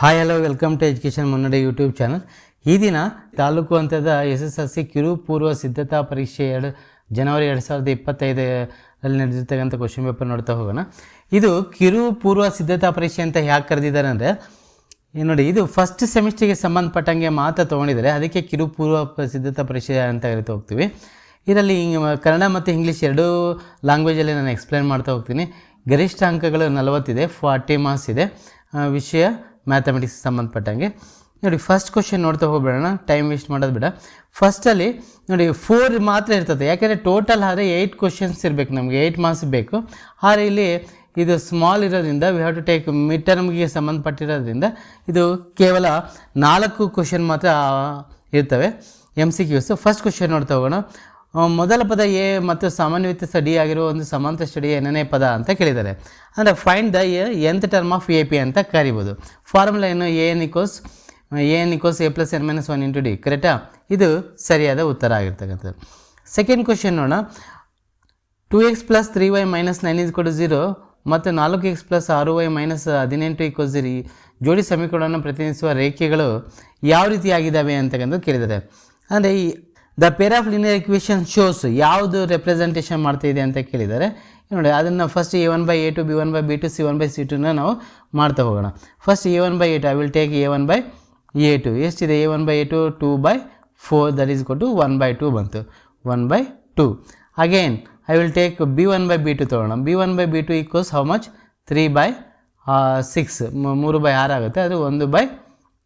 Hi hello welcome to education Munnade YouTube channel ಈ ದಿನ ತಾಲೂಕು ಹಂತದ ಎಸ್ ಎಸ್ ಎಲ್ ಸಿ ಕಿರು ಪೂರ್ವ ಸಿದ್ಧತಾ ಪರೀಕ್ಷೆ ಎರಡು, ಜನವರಿ ಎರಡು ಸಾವಿರದ ಇಪ್ಪತ್ತೈದರಲ್ಲಿ ನಡೆದಿರ್ತಕ್ಕಂಥ ಕ್ವಶನ್ ಪೇಪರ್ ನೋಡ್ತಾ ಹೋಗೋಣ. ಇದು ಕಿರು ಪೂರ್ವ ಸಿದ್ಧತಾ ಪರೀಕ್ಷೆ ಅಂತ ಯಾಕೆ ಕರೆದಿದ್ದಾರೆ ಅಂದರೆ ನೋಡಿ, ಇದು ಫಸ್ಟ್ ಸೆಮಿಸ್ಟರ್ಗೆ ಸಂಬಂಧಪಟ್ಟಂಗೆ ಮಾತ್ರ ತೊಗೊಂಡಿದ್ದಾರೆ. ಅದಕ್ಕೆ ಕಿರು ಪೂರ್ವ ಸಿದ್ಧತಾ ಪರೀಕ್ಷೆ ಅಂತ ಕರಿತಾ ಹೋಗ್ತೀವಿ. ಇದರಲ್ಲಿ ಕನ್ನಡ ಮತ್ತು ಇಂಗ್ಲೀಷ್ ಎರಡೂ ಲ್ಯಾಂಗ್ವೇಜಲ್ಲಿ ನಾನು ಎಕ್ಸ್ಪ್ಲೇನ್ ಮಾಡ್ತಾ ಹೋಗ್ತೀನಿ. ಗರಿಷ್ಠ ಅಂಕಗಳು ನಲವತ್ತಿದೆ ಫಾರ್ಟಿ ಮಾರ್ಕ್ಸ್ ಇದೆ. ವಿಷಯ ಮ್ಯಾಥಮೆಟಿಕ್ಸ್ ಸಂಬಂಧಪಟ್ಟಂಗೆ. ನೋಡಿ ಫಸ್ಟ್ ಕ್ವಶನ್ ನೋಡ್ತಾ ಹೋಗ್ಬೇಡೋಣ ಟೈಮ್ ವೇಸ್ಟ್ ಮಾಡೋದು ಬೇಡ. ಫಸ್ಟಲ್ಲಿ ನೋಡಿ ಫೋರ್ ಮಾತ್ರ ಇರ್ತದೆ. ಯಾಕೆಂದರೆ ಟೋಟಲ್ ಆದರೆ ಏಯ್ಟ್ ಕ್ವಶನ್ಸ್ ಇರಬೇಕು ನಮಗೆ. ಏಯ್ಟ್ ಮಾರ್ಕ್ಸ್ ಬೇಕು. ಆದರೆ ಇಲ್ಲಿ ಇದು ಸ್ಮಾಲ್ ಇರೋದ್ರಿಂದ we have to take mid ಟರ್ಮ್ಗೆ ಸಂಬಂಧಪಟ್ಟಿರೋದ್ರಿಂದ, ಇದು ಕೇವಲ ನಾಲ್ಕು ಕ್ವಶನ್ ಮಾತ್ರ ಇರ್ತವೆ. M C Qs first question ನೋಡ್ತಾ ಹೋಗೋಣ. ಮೊದಲ ಪದ ಎ ಮತ್ತು ಸಾಮಾನ್ಯ ಸ್ಟಡಿ ಆಗಿರುವ ಒಂದು ಸಮಾಂತರ ಸ್ಟಡಿ ಏನೇ ಪದ ಅಂತ ಕೇಳಿದ್ದಾರೆ. ಅಂದರೆ find the nth term of A P ಅಂತ ಕರಿಬೋದು. ಫಾರ್ಮುಲಾ ಏನು? A N equals A N equals A plus N minus one into D ಕರೆಕ್ಟಾ ಇದು ಸರಿಯಾದ ಉತ್ತರ ಆಗಿರ್ತಕ್ಕಂಥದ್ದು. ಸೆಕೆಂಡ್ ಕ್ವಶನ್ ನೋಡೋಣ. Two X plus three Y minus nine is ಕೊಡು ಝೀರೋ ಮತ್ತು ನಾಲ್ಕು ಎಕ್ಸ್ ಪ್ಲಸ್ ಆರು ವೈ ಮೈನಸ್ ಹದಿನೆಂಟು ಇಕ್ವಲ್ ಝೀರೋ ಜೋಡಿ ಸಮೀಕರಣವನ್ನು ಪ್ರತಿನಿಧಿಸುವ ರೇಖೆಗಳು ಯಾವ ರೀತಿಯಾಗಿದ್ದಾವೆ ಅಂತಕ್ಕಂಥದ್ದು ಕೇಳಿದ್ದಾರೆ. ಅಂದರೆ ಈ the pair of linear equation shows ಯಾವುದು ರೆಪ್ರೆಸೆಂಟೇಷನ್ ಮಾಡ್ತಾಯಿದೆ ಅಂತ ಕೇಳಿದ್ದಾರೆ. ನೋಡಿ, ಅದನ್ನು first A one by A two B one by B two C one by C two ನಾವು ಮಾಡ್ತಾ ಹೋಗೋಣ. First A one by A two I will take A one by A two ಎಷ್ಟಿದೆ? A one by A two two by four that is ಕೊಟ್ಟು one by two ಬಂತು. One by two again I will take B one by B two ತೊಗೊಳ್ಳೋಣ B one by B two equals how much three by six ಮೂರು by ಆರು ಆಗುತ್ತೆ. ಅದು ಒಂದು by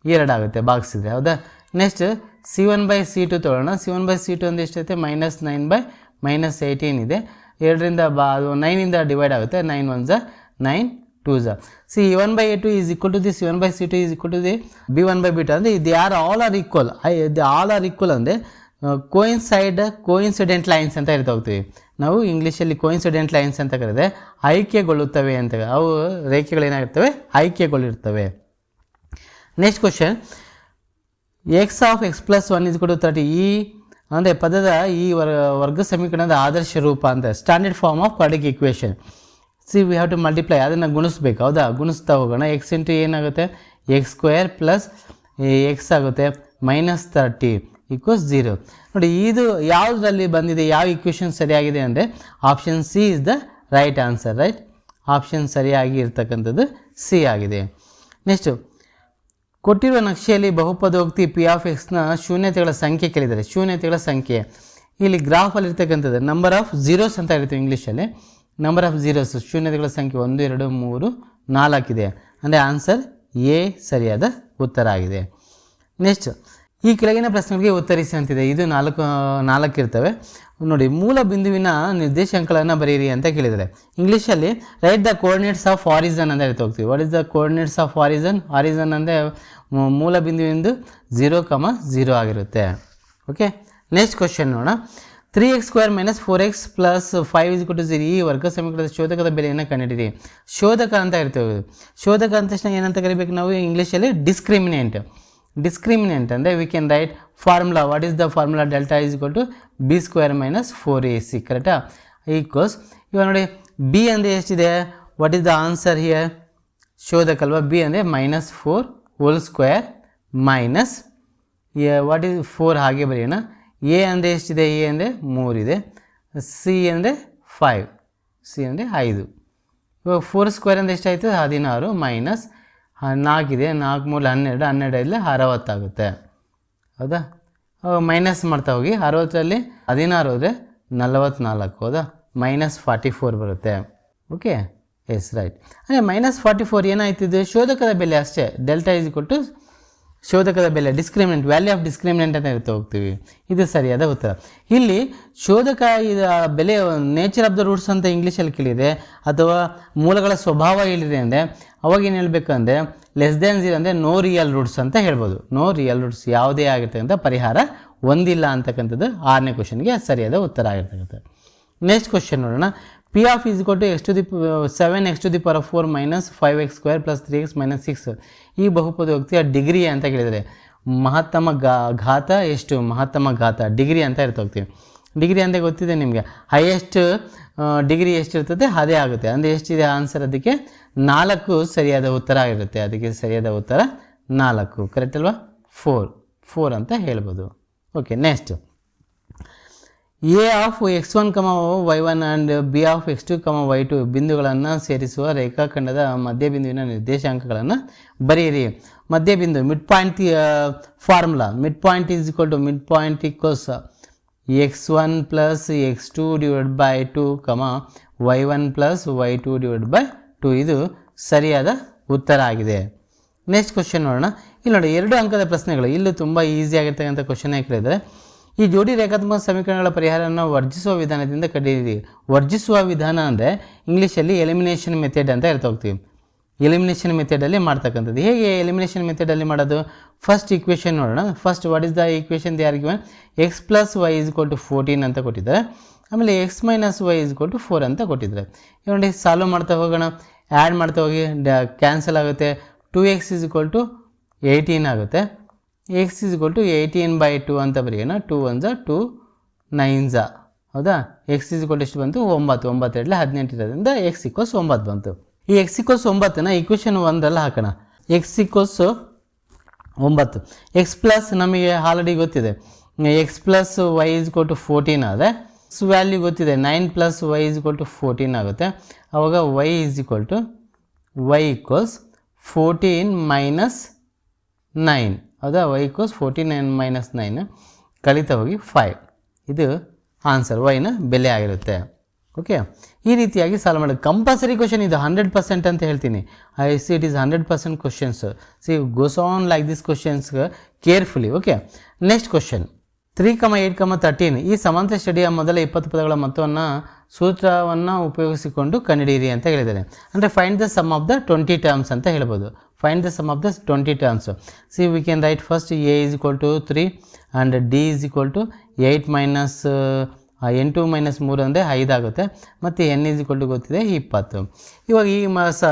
ಎರಡು ಆಗುತ್ತೆ. ಭಾಗಿಸಿದ್ರೆ ಹೌದಾ? Next C one by C two ತೊಗೊಳ್ಳೋಣ C one by C two ಒಂದು ಎಷ್ಟೈತೆ? Minus nine by minus eighteen ಇದೆ. ಎರಡರಿಂದ ಬಾ ಅದು ನೈನಿಂದ ಡಿವೈಡ್ ಆಗುತ್ತೆ. ನೈನ್ ಒನ್ ಝ nine two ಝ C one by A two is equal to the C one by C two is equal to the B one by B two ಅಂದರೆ ಇದು ಯಾರು ಆಲ್ ಆರ್ ಈಕ್ವಲ್ ಐ the all are equal ಅಂದರೆ coincide coincident lines ಅಂತ ಇರ್ತಾ ಹೋಗ್ತೀವಿ. ನಾವು ಇಂಗ್ಲೀಷಲ್ಲಿ ಕೋಯಿನ್ಸಿಡೆಂಟ್ ಲೈನ್ಸ್ ಅಂತ ಕರೆದ್ರೆ ಐಕ್ಯಗೊಳ್ಳುತ್ತವೆ ಅಂತ. ಅವು ರೇಖೆಗಳೇನಾಗಿರ್ತವೆ? ಐಕ್ಯಗೊಳ್ಳಿರ್ತವೆ next question X of X plus one is ಕೊಡು ತರ್ಟಿ ಈ ಅಂದರೆ ಪದದ ಈ ವರ್, ವರ್ಗ ಸಮೀಕರಣದ ಆದರ್ಶ ರೂಪ ಅಂತ standard form of quadratic equation C we have to multiply ಅದನ್ನು ಗುಣಿಸ್ಬೇಕು, ಹೌದಾ? ಗುಣಿಸ್ತಾ ಹೋಗೋಣ. ಎಕ್ಸ್ ಇಂಟು ಏನಾಗುತ್ತೆ? ಎಕ್ಸ್ ಸ್ಕ್ವೇರ್ ಪ್ಲಸ್ ಎಕ್ಸ್ ಆಗುತ್ತೆ. ಮೈನಸ್ ತರ್ಟಿ ಈಕ್ವಸ್ ಝೀರೋ ನೋಡಿ, ಇದು ಯಾವುದರಲ್ಲಿ ಬಂದಿದೆ? ಯಾವ ಇಕ್ವೇಷನ್ ಸರಿಯಾಗಿದೆ ಅಂದರೆ option C is the right answer right option ಸರಿಯಾಗಿ ಇರ್ತಕ್ಕಂಥದ್ದು ಸಿ ಆಗಿದೆ. ನೆಕ್ಸ್ಟು ಕೊಟ್ಟಿರುವ ನಕ್ಷೆಯಲ್ಲಿ ಬಹುಪದೋಕ್ತಿ ಪಿ ಆಫ್ ಎಕ್ಸ್ನ ಶೂನ್ಯತೆಗಳ ಸಂಖ್ಯೆ ಕೇಳಿದ್ದಾರೆ. ಶೂನ್ಯತೆಗಳ ಸಂಖ್ಯೆ. ಇಲ್ಲಿ ಗ್ರಾಫಲ್ಲಿ ಇರ್ತಕ್ಕಂಥದ್ದು ನಂಬರ್ ಆಫ್ ಝೀರೋಸ್ ಅಂತ ಇರುತ್ತೆ ಇಂಗ್ಲೀಷಲ್ಲಿ ನಂಬರ್ ಆಫ್ ಝೀರೋಸ್ ಶೂನ್ಯತೆಗಳ ಸಂಖ್ಯೆ ಒಂದು, ಎರಡು, ಮೂರು ನಾಲ್ಕಿದೆ ಅಂದರೆ ಆನ್ಸರ್ ಎ ಸರಿಯಾದ ಉತ್ತರ ಆಗಿದೆ. ನೆಕ್ಸ್ಟ್ ಈ ಕೆಳಗಿನ ಪ್ರಶ್ನೆಗಳಿಗೆ ಉತ್ತರಿಸಿ ಅಂತಿದೆ. ಇದು ನಾಲ್ಕು ನಾಲ್ಕು ಇರ್ತವೆ. ನೋಡಿ, ಮೂಲ ಬಿಂದುವಿನ ನಿರ್ದೇಶಾಂಕಗಳನ್ನು ಬರೆಯಿರಿ ಅಂತ ಕೇಳಿದರೆ ಇಂಗ್ಲೀಷಲ್ಲಿ write the coordinates of origin ಅಂತ ಹೇಳ್ತಾ ಹೋಗ್ತೀವಿ. What is the coordinates of origin origin ಅಂದರೆ ಮೂಲ ಬಿಂದುವಿಂದು ಝೀರೋ ಕಮ ಝೀರೋ ಆಗಿರುತ್ತೆ. ಓಕೆ ನೆಕ್ಸ್ಟ್ ಕ್ವಶನ್ ನೋಡೋಣ. Three X square minus four X plus five is ಕೊಟ್ಟು ಝೀರೋ ಈ ವರ್ಗ ಸಮೀಕರಣದ ಶೋಧಕದ ಬೆಲೆಯನ್ನು ಕಂಡುಹಿಡಿರಿ ಶೋಧಕ ಅಂತ ಇರ್ತೇವೆ ಶೋಧಕ ಅಂತ ತಕ್ಷಣ ಏನಂತ ಕರಿಬೇಕು ನಾವು? ಇಂಗ್ಲೀಷಲ್ಲಿ ಡಿಸ್ಕ್ರಿಮಿನೆಂಟ್ ಡಿಸ್ಕ್ರಿಮಿನೆಂಟ್ ಅಂದರೆ we can write formula what is the formula delta is equal to B square minus four A C ಕರೆಕ್ಟಾ ಈಕ್ವಲ್ಸ್ ಇವಾಗ ನೋಡಿ ಬಿ ಅಂದರೆ ಎಷ್ಟಿದೆ what is the answer here ಶೋಧಕ ಅಲ್ವಾ ಬಿ ಅಂದರೆ minus four whole square minus what is four ಹಾಗೆ ಬರೆಯೋಣ. A ಅಂದರೆ ಎಷ್ಟಿದೆ ಎ ಅಂದರೆ ಮೂರಿದೆ ಸಿ ಅಂದರೆ ಫೈವ್ ಸಿ ಅಂದರೆ ಐದು. ಇವಾಗ ಫೋರ್ ಸ್ಕ್ವೇರ್ ಅಂದರೆ ಎಷ್ಟಾಯಿತು ಹದಿನಾರು ಮೈನಸ್ ನಾಲ್ಕಿದೆ ನಾಲ್ಕು ಮೂಲ ಹನ್ನೆರಡು ಹನ್ನೆರಡರಲ್ಲಿ ಅರವತ್ತಾಗುತ್ತೆ. ಹೌದಾ? ಮೈನಸ್ ಮಾಡ್ತಾ ಹೋಗಿ, ಅರವತ್ತರಲ್ಲಿ ಹದಿನಾರು ಹೋದರೆ ನಲವತ್ತ್ನಾಲ್ಕು ಹೌದಾ? ಮೈನಸ್ ಫಾರ್ಟಿ ಫೋರ್ ಬರುತ್ತೆ. ಓಕೆ ಎಸ್ ರೈಟ್ ಅಂದರೆ ಮೈನಸ್ ಫಾರ್ಟಿ ಫೋರ್ ಏನಾಯ್ತಿದೆ ಶೋಧಕದ ಬೆಲೆ ಅಷ್ಟೇ. ಡೆಲ್ಟಾ ಈಸ್ ಕೊಟ್ಟು ಶೋಧಕದ ಬೆಲೆ ಡಿಸ್ಕ್ರಿಮಿನೆಂಟ್ ವ್ಯಾಲ್ಯೂ ಆಫ್ ಡಿಸ್ಕ್ರಿಮಿನೆಂಟ್ ಅಂತ ಇರ್ತಾ ಹೋಗ್ತೀವಿ. ಇದು ಸರಿಯಾದ ಉತ್ತರ. ಇಲ್ಲಿ ಶೋಧಕ ಇದ ಬೆಲೆ ನೇಚರ್ ಆಫ್ ದ ರೂಟ್ಸ್ ಅಂತ ಇಂಗ್ಲೀಷಲ್ಲಿ ಕೇಳಿದೆ ಅಥವಾ ಮೂಲಗಳ ಸ್ವಭಾವ ಹೇಳಿದೆ ಅಂದರೆ ಅವಾಗ ಏನು ಹೇಳಬೇಕಂದ್ರೆ ಲೆಸ್ ದ್ಯಾನ್ ಝೀರೋ ಅಂದರೆ ನೋ ರಿಯಲ್ ರೂಟ್ಸ್ ಅಂತ ಹೇಳ್ಬೋದು. ನೋ ರಿಯಲ್ ರೂಟ್ಸ್ ಯಾವುದೇ ಆಗಿರ್ತಕ್ಕಂಥ ಪರಿಹಾರ ಒಂದಿಲ್ಲ ಅಂತಕ್ಕಂಥದ್ದು ಆರನೇ ಕ್ವಶನ್ಗೆ ಸರಿಯಾದ ಉತ್ತರ ಆಗಿರ್ತಕ್ಕಂಥ ನೆಕ್ಸ್ಟ್ ಕ್ವಶನ್ ನೋಡೋಣ. ಪಿ ಆಫ್ ಈಸ್ ಕೊಟ್ಟು X to the seven X to the power four minus five X square plus three X minus six ಈ ಬಹುಪದೋಕ್ತಿಯ ಡಿಗ್ರಿ ಅಂತ ಕೇಳಿದರೆ, ಮಹತ್ತಮ ಘಾತ ಎಷ್ಟು? ಮಹತ್ತಮ ಘಾತ. ಡಿಗ್ರಿ ಅಂತ ಇರ್ತಾ ಹೋಗ್ತೀವಿ ಡಿಗ್ರಿ ಅಂತ ಗೊತ್ತಿದೆ ನಿಮಗೆ. ಹೈಯೆಸ್ಟ್ ಡಿಗ್ರಿ ಎಷ್ಟಿರ್ತದೆ? ಅದೇ ಆಗುತ್ತೆ. ಅಂದರೆ ಎಷ್ಟಿದೆ? ಆನ್ಸರ್ ಅದಕ್ಕೆ ನಾಲ್ಕು ಸರಿಯಾದ ಉತ್ತರ ಆಗಿರುತ್ತೆ. ಅದಕ್ಕೆ ಸರಿಯಾದ ಉತ್ತರ ನಾಲ್ಕು. ಕರೆಕ್ಟ್ ಅಲ್ವಾ? ಫೋರ್ ಫೋರ್ ಅಂತ ಹೇಳ್ಬೋದು. Okay next A of X one comma Y one and B of X two comma Y two ಬಿಂದುಗಳನ್ನು ಸೇರಿಸುವ ರೇಖಾಖಂಡದ ಮಧ್ಯಬಿಂದುವಿನ ನಿರ್ದೇಶಾಂಕಗಳನ್ನು ಬರೆಯಿರಿ. ಮಧ್ಯಬಿಂದು mid point formula mid point is equal to mid point equals X one plus X two divide by two comma Y one plus Y two divide by two ಇದು ಸರಿಯಾದ ಉತ್ತರ ಆಗಿದೆ. ನೆಕ್ಸ್ಟ್ ಕ್ವಶನ್ ನೋಡೋಣ. ಇಲ್ಲಿ ನೋಡಿ, ಎರಡು ಅಂಕದ ಪ್ರಶ್ನೆಗಳು. ಇಲ್ಲೂ ತುಂಬ ಈಸಿ ಆಗಿರ್ತಕ್ಕಂಥ ಕ್ವಶನ್ ಕೇಳಿದರೆ, ಈ ಜೋಡಿ ರೇಖಾತ್ಮಕ ಸಮೀಕರಣಗಳ ಪರಿಹಾರವನ್ನು ವರ್ಜಿಸುವ ವಿಧಾನದಿಂದ ಕಡಿಯಿರಿ. ವರ್ಜಿಸುವ ವಿಧಾನ ಅಂದರೆ ಇಂಗ್ಲೀಷಲ್ಲಿ ಎಲಿಮಿನೇಷನ್ ಮೆಥಡ್ ಅಂತ ಹೇಳ್ತಾ ಹೋಗ್ತೀವಿ. ಎಲಿಮಿನೇಷನ್ ಮೆಥಡಲ್ಲಿ ಮಾಡ್ತಕ್ಕಂಥದ್ದು. ಹೇಗೆ ಎಲಿಮಿನೇಷನ್ ಮೆಥಡಲ್ಲಿ ಮಾಡೋದು? ಫಸ್ಟ್ ಈಕ್ವೇಷನ್ ನೋಡೋಣ. First what is the equation they are given x plus y is to fourteen ಅಂತ ಕೊಟ್ಟಿದ್ದಾರೆ. ಆಮೇಲೆ x minus y is to four ಅಂತ ಕೊಟ್ಟಿದ್ದಾರೆ. ಇವಾಗ ಸಾಲ್ವ್ ಮಾಡ್ತಾ ಹೋಗೋಣ. ಆ್ಯಡ್ ಮಾಡ್ತಾ ಹೋಗಿ ಕ್ಯಾನ್ಸಲ್ ಆಗುತ್ತೆ. Two x is equal to eighteen ಆಗುತ್ತೆ. X is equal to eighteen by two ಅಂತ ಬರೆಯೋಣ. ಟೂ ಒನ್ ಝ ಟು ನೈನ್ ಝ ಹೌದಾ? ಎಕ್ಸ್ ಇಸ್ ಇಕ್ವಲ್ ಎಷ್ಟು ಬಂತು? ಒಂಬತ್ತು. ಒಂಬತ್ತೆರಡಲೆ ಹದಿನೆಂಟು ಇರೋದ್ರಿಂದ ಎಕ್ಸ್ ಇಕ್ವಲ್ಸ್ ಒಂಬತ್ತು ಬಂತು. ಈ ಎಕ್ಸ್ ಇಕ್ವಲ್ಸ್ ಒಂಬತ್ತನ್ನ ಇಕ್ವೇಷನ್ ಒಂದರಲ್ಲಿ ಹಾಕೋಣ. ಎಕ್ಸ್ ಇಕ್ವಲ್ಸ್ ಒಂಬತ್ತು. ಎಕ್ಸ್ ಪ್ಲಸ್ ನಮಗೆ ಆಲ್ರೆಡಿ ಗೊತ್ತಿದೆ. X plus y is to fourteen ಆದರೆ ವ್ಯಾಲ್ಯೂ ಗೊತ್ತಿದೆ. Nine plus y is to fourteen ಆಗುತ್ತೆ. ಆವಾಗ y is equal to y equals fourteen minus nine ಹೌದಾ y equals fourteen nine minus nine ಕಲಿತಾ ಹೋಗಿ five ಇದು ಆನ್ಸರ್ ವೈನ ಬೆಲೆ ಆಗಿರುತ್ತೆ. ಓಕೆ ಈ ರೀತಿಯಾಗಿ ಸಾಲ್ವ್ ಮಾಡೋದು ಕಂಪಲ್ಸರಿ ಕ್ವಶನ್ ಇದು ಹಂಡ್ರೆಡ್ ಪರ್ಸೆಂಟ್ ಅಂತ ಹೇಳ್ತೀನಿ. I see it is hundred percent questions see goes on like this questions carefully okay next question three comma eight comma thirteen ಈ ಸಮಾಂತರ ಸ್ಟಡಿಯ ಮೊದಲ ಇಪ್ಪತ್ತು ಪದಗಳ ಮೊತ್ತವನ್ನು ಸೂತ್ರವನ್ನು ಉಪಯೋಗಿಸಿಕೊಂಡು ಕಂಡುಹಿಡಿಯಿರಿ ಅಂತ ಹೇಳಿದ್ದಾರೆ. ಅಂದರೆ find the sum of the twenty terms ಅಂತ ಹೇಳ್ಬೋದು. Find the sum of the twenty terms see we can write first a is equal to three and d is equal to eight minus ಎಂಟು minus ಮೂರು ಅಂದರೆ ಐದಾಗುತ್ತೆ ಮತ್ತು N is equal to ಗೊತ್ತಿದೆ ಇಪ್ಪತ್ತು. ಇವಾಗ ಈ ಮ ಸ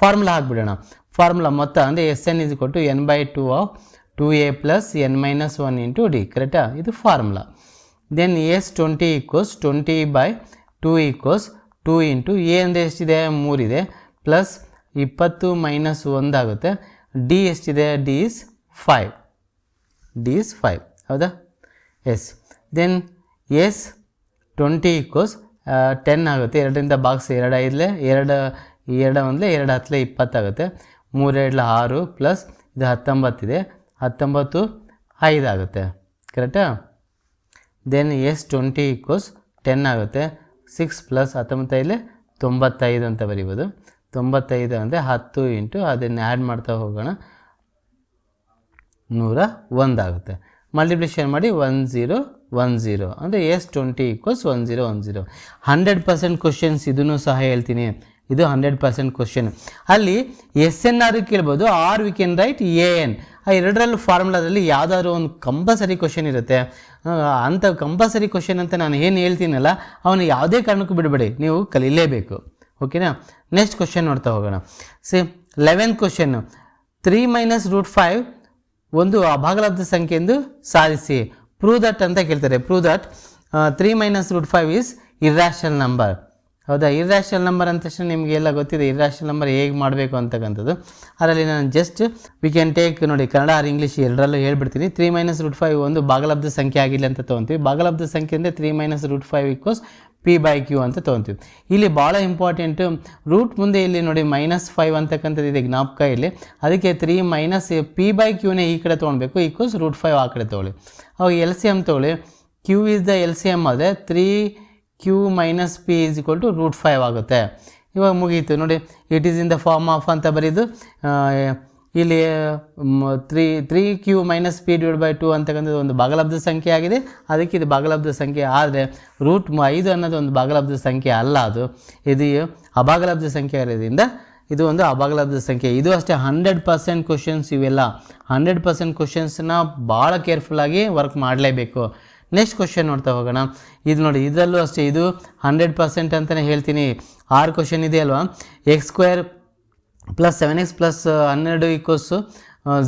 ಫಾರ್ಮುಲಾ ಹಾಕ್ಬಿಡೋಣ. ಫಾರ್ಮುಲಾ ಮೊತ್ತ ಅಂದರೆ S n is equal to n by two of two a plus n minus one into d ಕರೆಕ್ಟಾ ಇದು formula then S twenty equals twenty by two equals two into a ಅಂದರೆ ಎಷ್ಟಿದೆ? ಮೂರಿದೆ plus ಇಪ್ಪತ್ತು minus ಒಂದಾಗುತ್ತೆ d ಎಷ್ಟಿದೆ? D is five d is five ಹೌದಾ? S then S twenty equals ten ಆಗುತ್ತೆ. ಎರಡರಿಂದ ಬಾಕ್ಸ್ ಎರಡು ಐದಲೆ, ಎರಡು ಎರಡು ಒಂದಲೇ, ಎರಡು ಹತ್ತಲೆ ಇಪ್ಪತ್ತಾಗುತ್ತೆ. ಮೂರೆರಡ್ಲ ಆರು ಪ್ಲಸ್ ಇದು ಹತ್ತೊಂಬತ್ತಿದೆ. ಹತ್ತೊಂಬತ್ತು ಐದು ಆಗುತ್ತೆ. ಕರೆಕ್ಟಾ then S twenty equals ten ಆಗುತ್ತೆ. ಸಿಕ್ಸ್ ಪ್ಲಸ್ ಹತ್ತೊಂಬತ್ತೈದಲೆ ತೊಂಬತ್ತೈದು ಅಂತ ಬರಿಬೋದು. ತೊಂಬತ್ತೈದು ಅಂದರೆ ಹತ್ತು ಇಂಟು ಅದನ್ನು ಆ್ಯಡ್ ಮಾಡ್ತಾ ಹೋಗೋಣ. ನೂರ ಒಂದಾಗುತ್ತೆ ಮಲ್ಟಿಪ್ಲಿಕೇಶನ್ ಮಾಡಿ ಒನ್ ಝೀರೋ ಒನ್ ಝೀರೋ ಅಂದರೆ S twenty equals one zero one zero hundred percent questions ಇದನ್ನು ಸಹ ಹೇಳ್ತೀನಿ. ಇದು ಹಂಡ್ರೆಡ್ ಪರ್ಸೆಂಟ್ ಕ್ವಶನ್ ಅಲ್ಲಿ ಎಸ್ ಎನ್ ಆರ್ ಕೇಳ್ಬೋದು or we can write a n ಆ ಎರಡರಲ್ಲೂ ಫಾರ್ಮುಲಾದಲ್ಲಿ ಯಾವುದಾದ್ರು ಒಂದು ಕಂಪಲ್ಸರಿ ಕ್ವಶನ್ ಇರುತ್ತೆ. ಅಂಥ ಕಂಪಲ್ಸರಿ ಕ್ವಶನ್ ಅಂತ ನಾನು ಏನು ಹೇಳ್ತೀನಲ್ಲ, ಅವನು ಯಾವುದೇ ಕಾರಣಕ್ಕೂ ಬಿಡಬೇಡಿ, ನೀವು ಕಲೀಲೇಬೇಕು. ಓಕೆನಾ ನೆಕ್ಸ್ಟ್ ಕ್ವಶನ್ ನೋಡ್ತಾ ಹೋಗೋಣ. See eleventh question three minus root five ಒಂದು ಅಭಾಗಲಬ್ಧ ಸಂಖ್ಯೆ ಎಂದು ಸಾಧಿಸಿ. ಪ್ರೂವ್ ದಟ್ ಅಂತ ಕೇಳ್ತಾರೆ. Prove that three minus root five is irrational number ಹೌದಾ? ಇರ್ರ್ಯಾಷನಲ್ ನಂಬರ್ ಅಂತ ತಕ್ಷಣ ನಿಮಗೆಲ್ಲ ಗೊತ್ತಿದೆ ಇರ್ರ್ಯಾಷನಲ್ ನಂಬರ್ ಹೇಗೆ ಮಾಡಬೇಕು ಅಂತಕ್ಕಂಥದ್ದು. ಅದರಲ್ಲಿ ನಾನು ಜಸ್ಟ್ ವಿ ಕ್ಯಾನ್ ಟೇಕ್ ನೋಡಿ, ಕನ್ನಡ ಆರ್ ಇಂಗ್ಲೀಷ್ ಎರಡರಲ್ಲೂ ಹೇಳ್ಬಿಡ್ತೀನಿ. ತ್ರೀ ಮೈನಸ್ ರೂಟ್ ಫೈವ್ ಒಂದು ಭಾಗಲಬ್ಧ ಸಂಖ್ಯೆ ಆಗಿಲ್ಲ ಅಂತ ತೊಗೊತೀವಿ. ಭಾಗಲಬ್ಧ ಸಂಖ್ಯೆ ಅಂದರೆ three minus root five equals p by q ಅಂತ ತೊಗೊತೀವಿ. ಇಲ್ಲಿ ಭಾಳ ಇಂಪಾರ್ಟೆಂಟು ರೂಟ್ ಮುಂದೆ ಇಲ್ಲಿ ನೋಡಿ ಮೈನಸ್ ಫೈವ್ ಅಂತಕ್ಕಂಥದ್ದು ಇದೆ ಜ್ಞಾಪಕ ಇಲ್ಲಿ. ಅದಕ್ಕೆ ತ್ರೀ ಮೈನಸ್ ಪಿ ಬೈ ಕ್ಯೂನೇ ಈ ಕಡೆ ತೊಗೊಳ್ಬೇಕು ಈಕ್ವಸ್ ರೂಟ್ ಫೈವ್ ಆ ಕಡೆ ತೊಗೊಳ್ಳಿ. ಅವಾಗ ಎಲ್ ಸಿ ಎಂ ತೊಗೊಳ್ಳಿ. Q is the L C M ಆದರೆ three q minus p is equal to root five ಆಗುತ್ತೆ. ಇವಾಗ ಮುಗೀತು. ನೋಡಿ it is in the form of ಅಂತ ಬರೀದು. ಇಲ್ಲಿ three three q minus p divide by two ಅಂತಕ್ಕಂಥದ್ದು ಒಂದು ಭಾಗಲಬ್ಧ ಸಂಖ್ಯೆ ಆಗಿದೆ. ಅದಕ್ಕೆ ಇದು ಭಾಗಲಬ್ಧ ಸಂಖ್ಯೆ. ಆದರೆ ರೂಟ್ ಐದು ಅನ್ನೋದು ಒಂದು ಭಾಗಲಬ್ಧ ಸಂಖ್ಯೆ ಅಲ್ಲ ಅದು. ಇದು ಅಭಾಗಲಬ್ಧ ಸಂಖ್ಯೆ ಇರೋದ್ರಿಂದ ಇದು ಒಂದು ಅಭಾಗಲಬ್ಧ ಸಂಖ್ಯೆ. ಇದು ಅಷ್ಟೇ ಹಂಡ್ರೆಡ್ ಪರ್ಸೆಂಟ್ ಕ್ವಶನ್ಸ್ ಇವೆಲ್ಲ. ಹಂಡ್ರೆಡ್ ಪರ್ಸೆಂಟ್ ಕ್ವಶನ್ಸ್ನ ಭಾಳ ಕೇರ್ಫುಲ್ಲಾಗಿ ವರ್ಕ್ ಮಾಡಲೇಬೇಕು. ನೆಕ್ಸ್ಟ್ ಕ್ವಶನ್ ನೋಡ್ತಾ ಹೋಗೋಣ. ಇದು ನೋಡಿ, ಇದರಲ್ಲೂ ಅಷ್ಟೇ, ಇದು ಹಂಡ್ರೆಡ್ ಪರ್ಸೆಂಟ್ ಅಂತಲೇ ಹೇಳ್ತೀನಿ. ಆರು ಕ್ವಶನ್ ಇದೆ ಅಲ್ವಾ? X square plus seven x plus ಹನ್ನೆರಡು ಈಕ್ವಲ್ಸು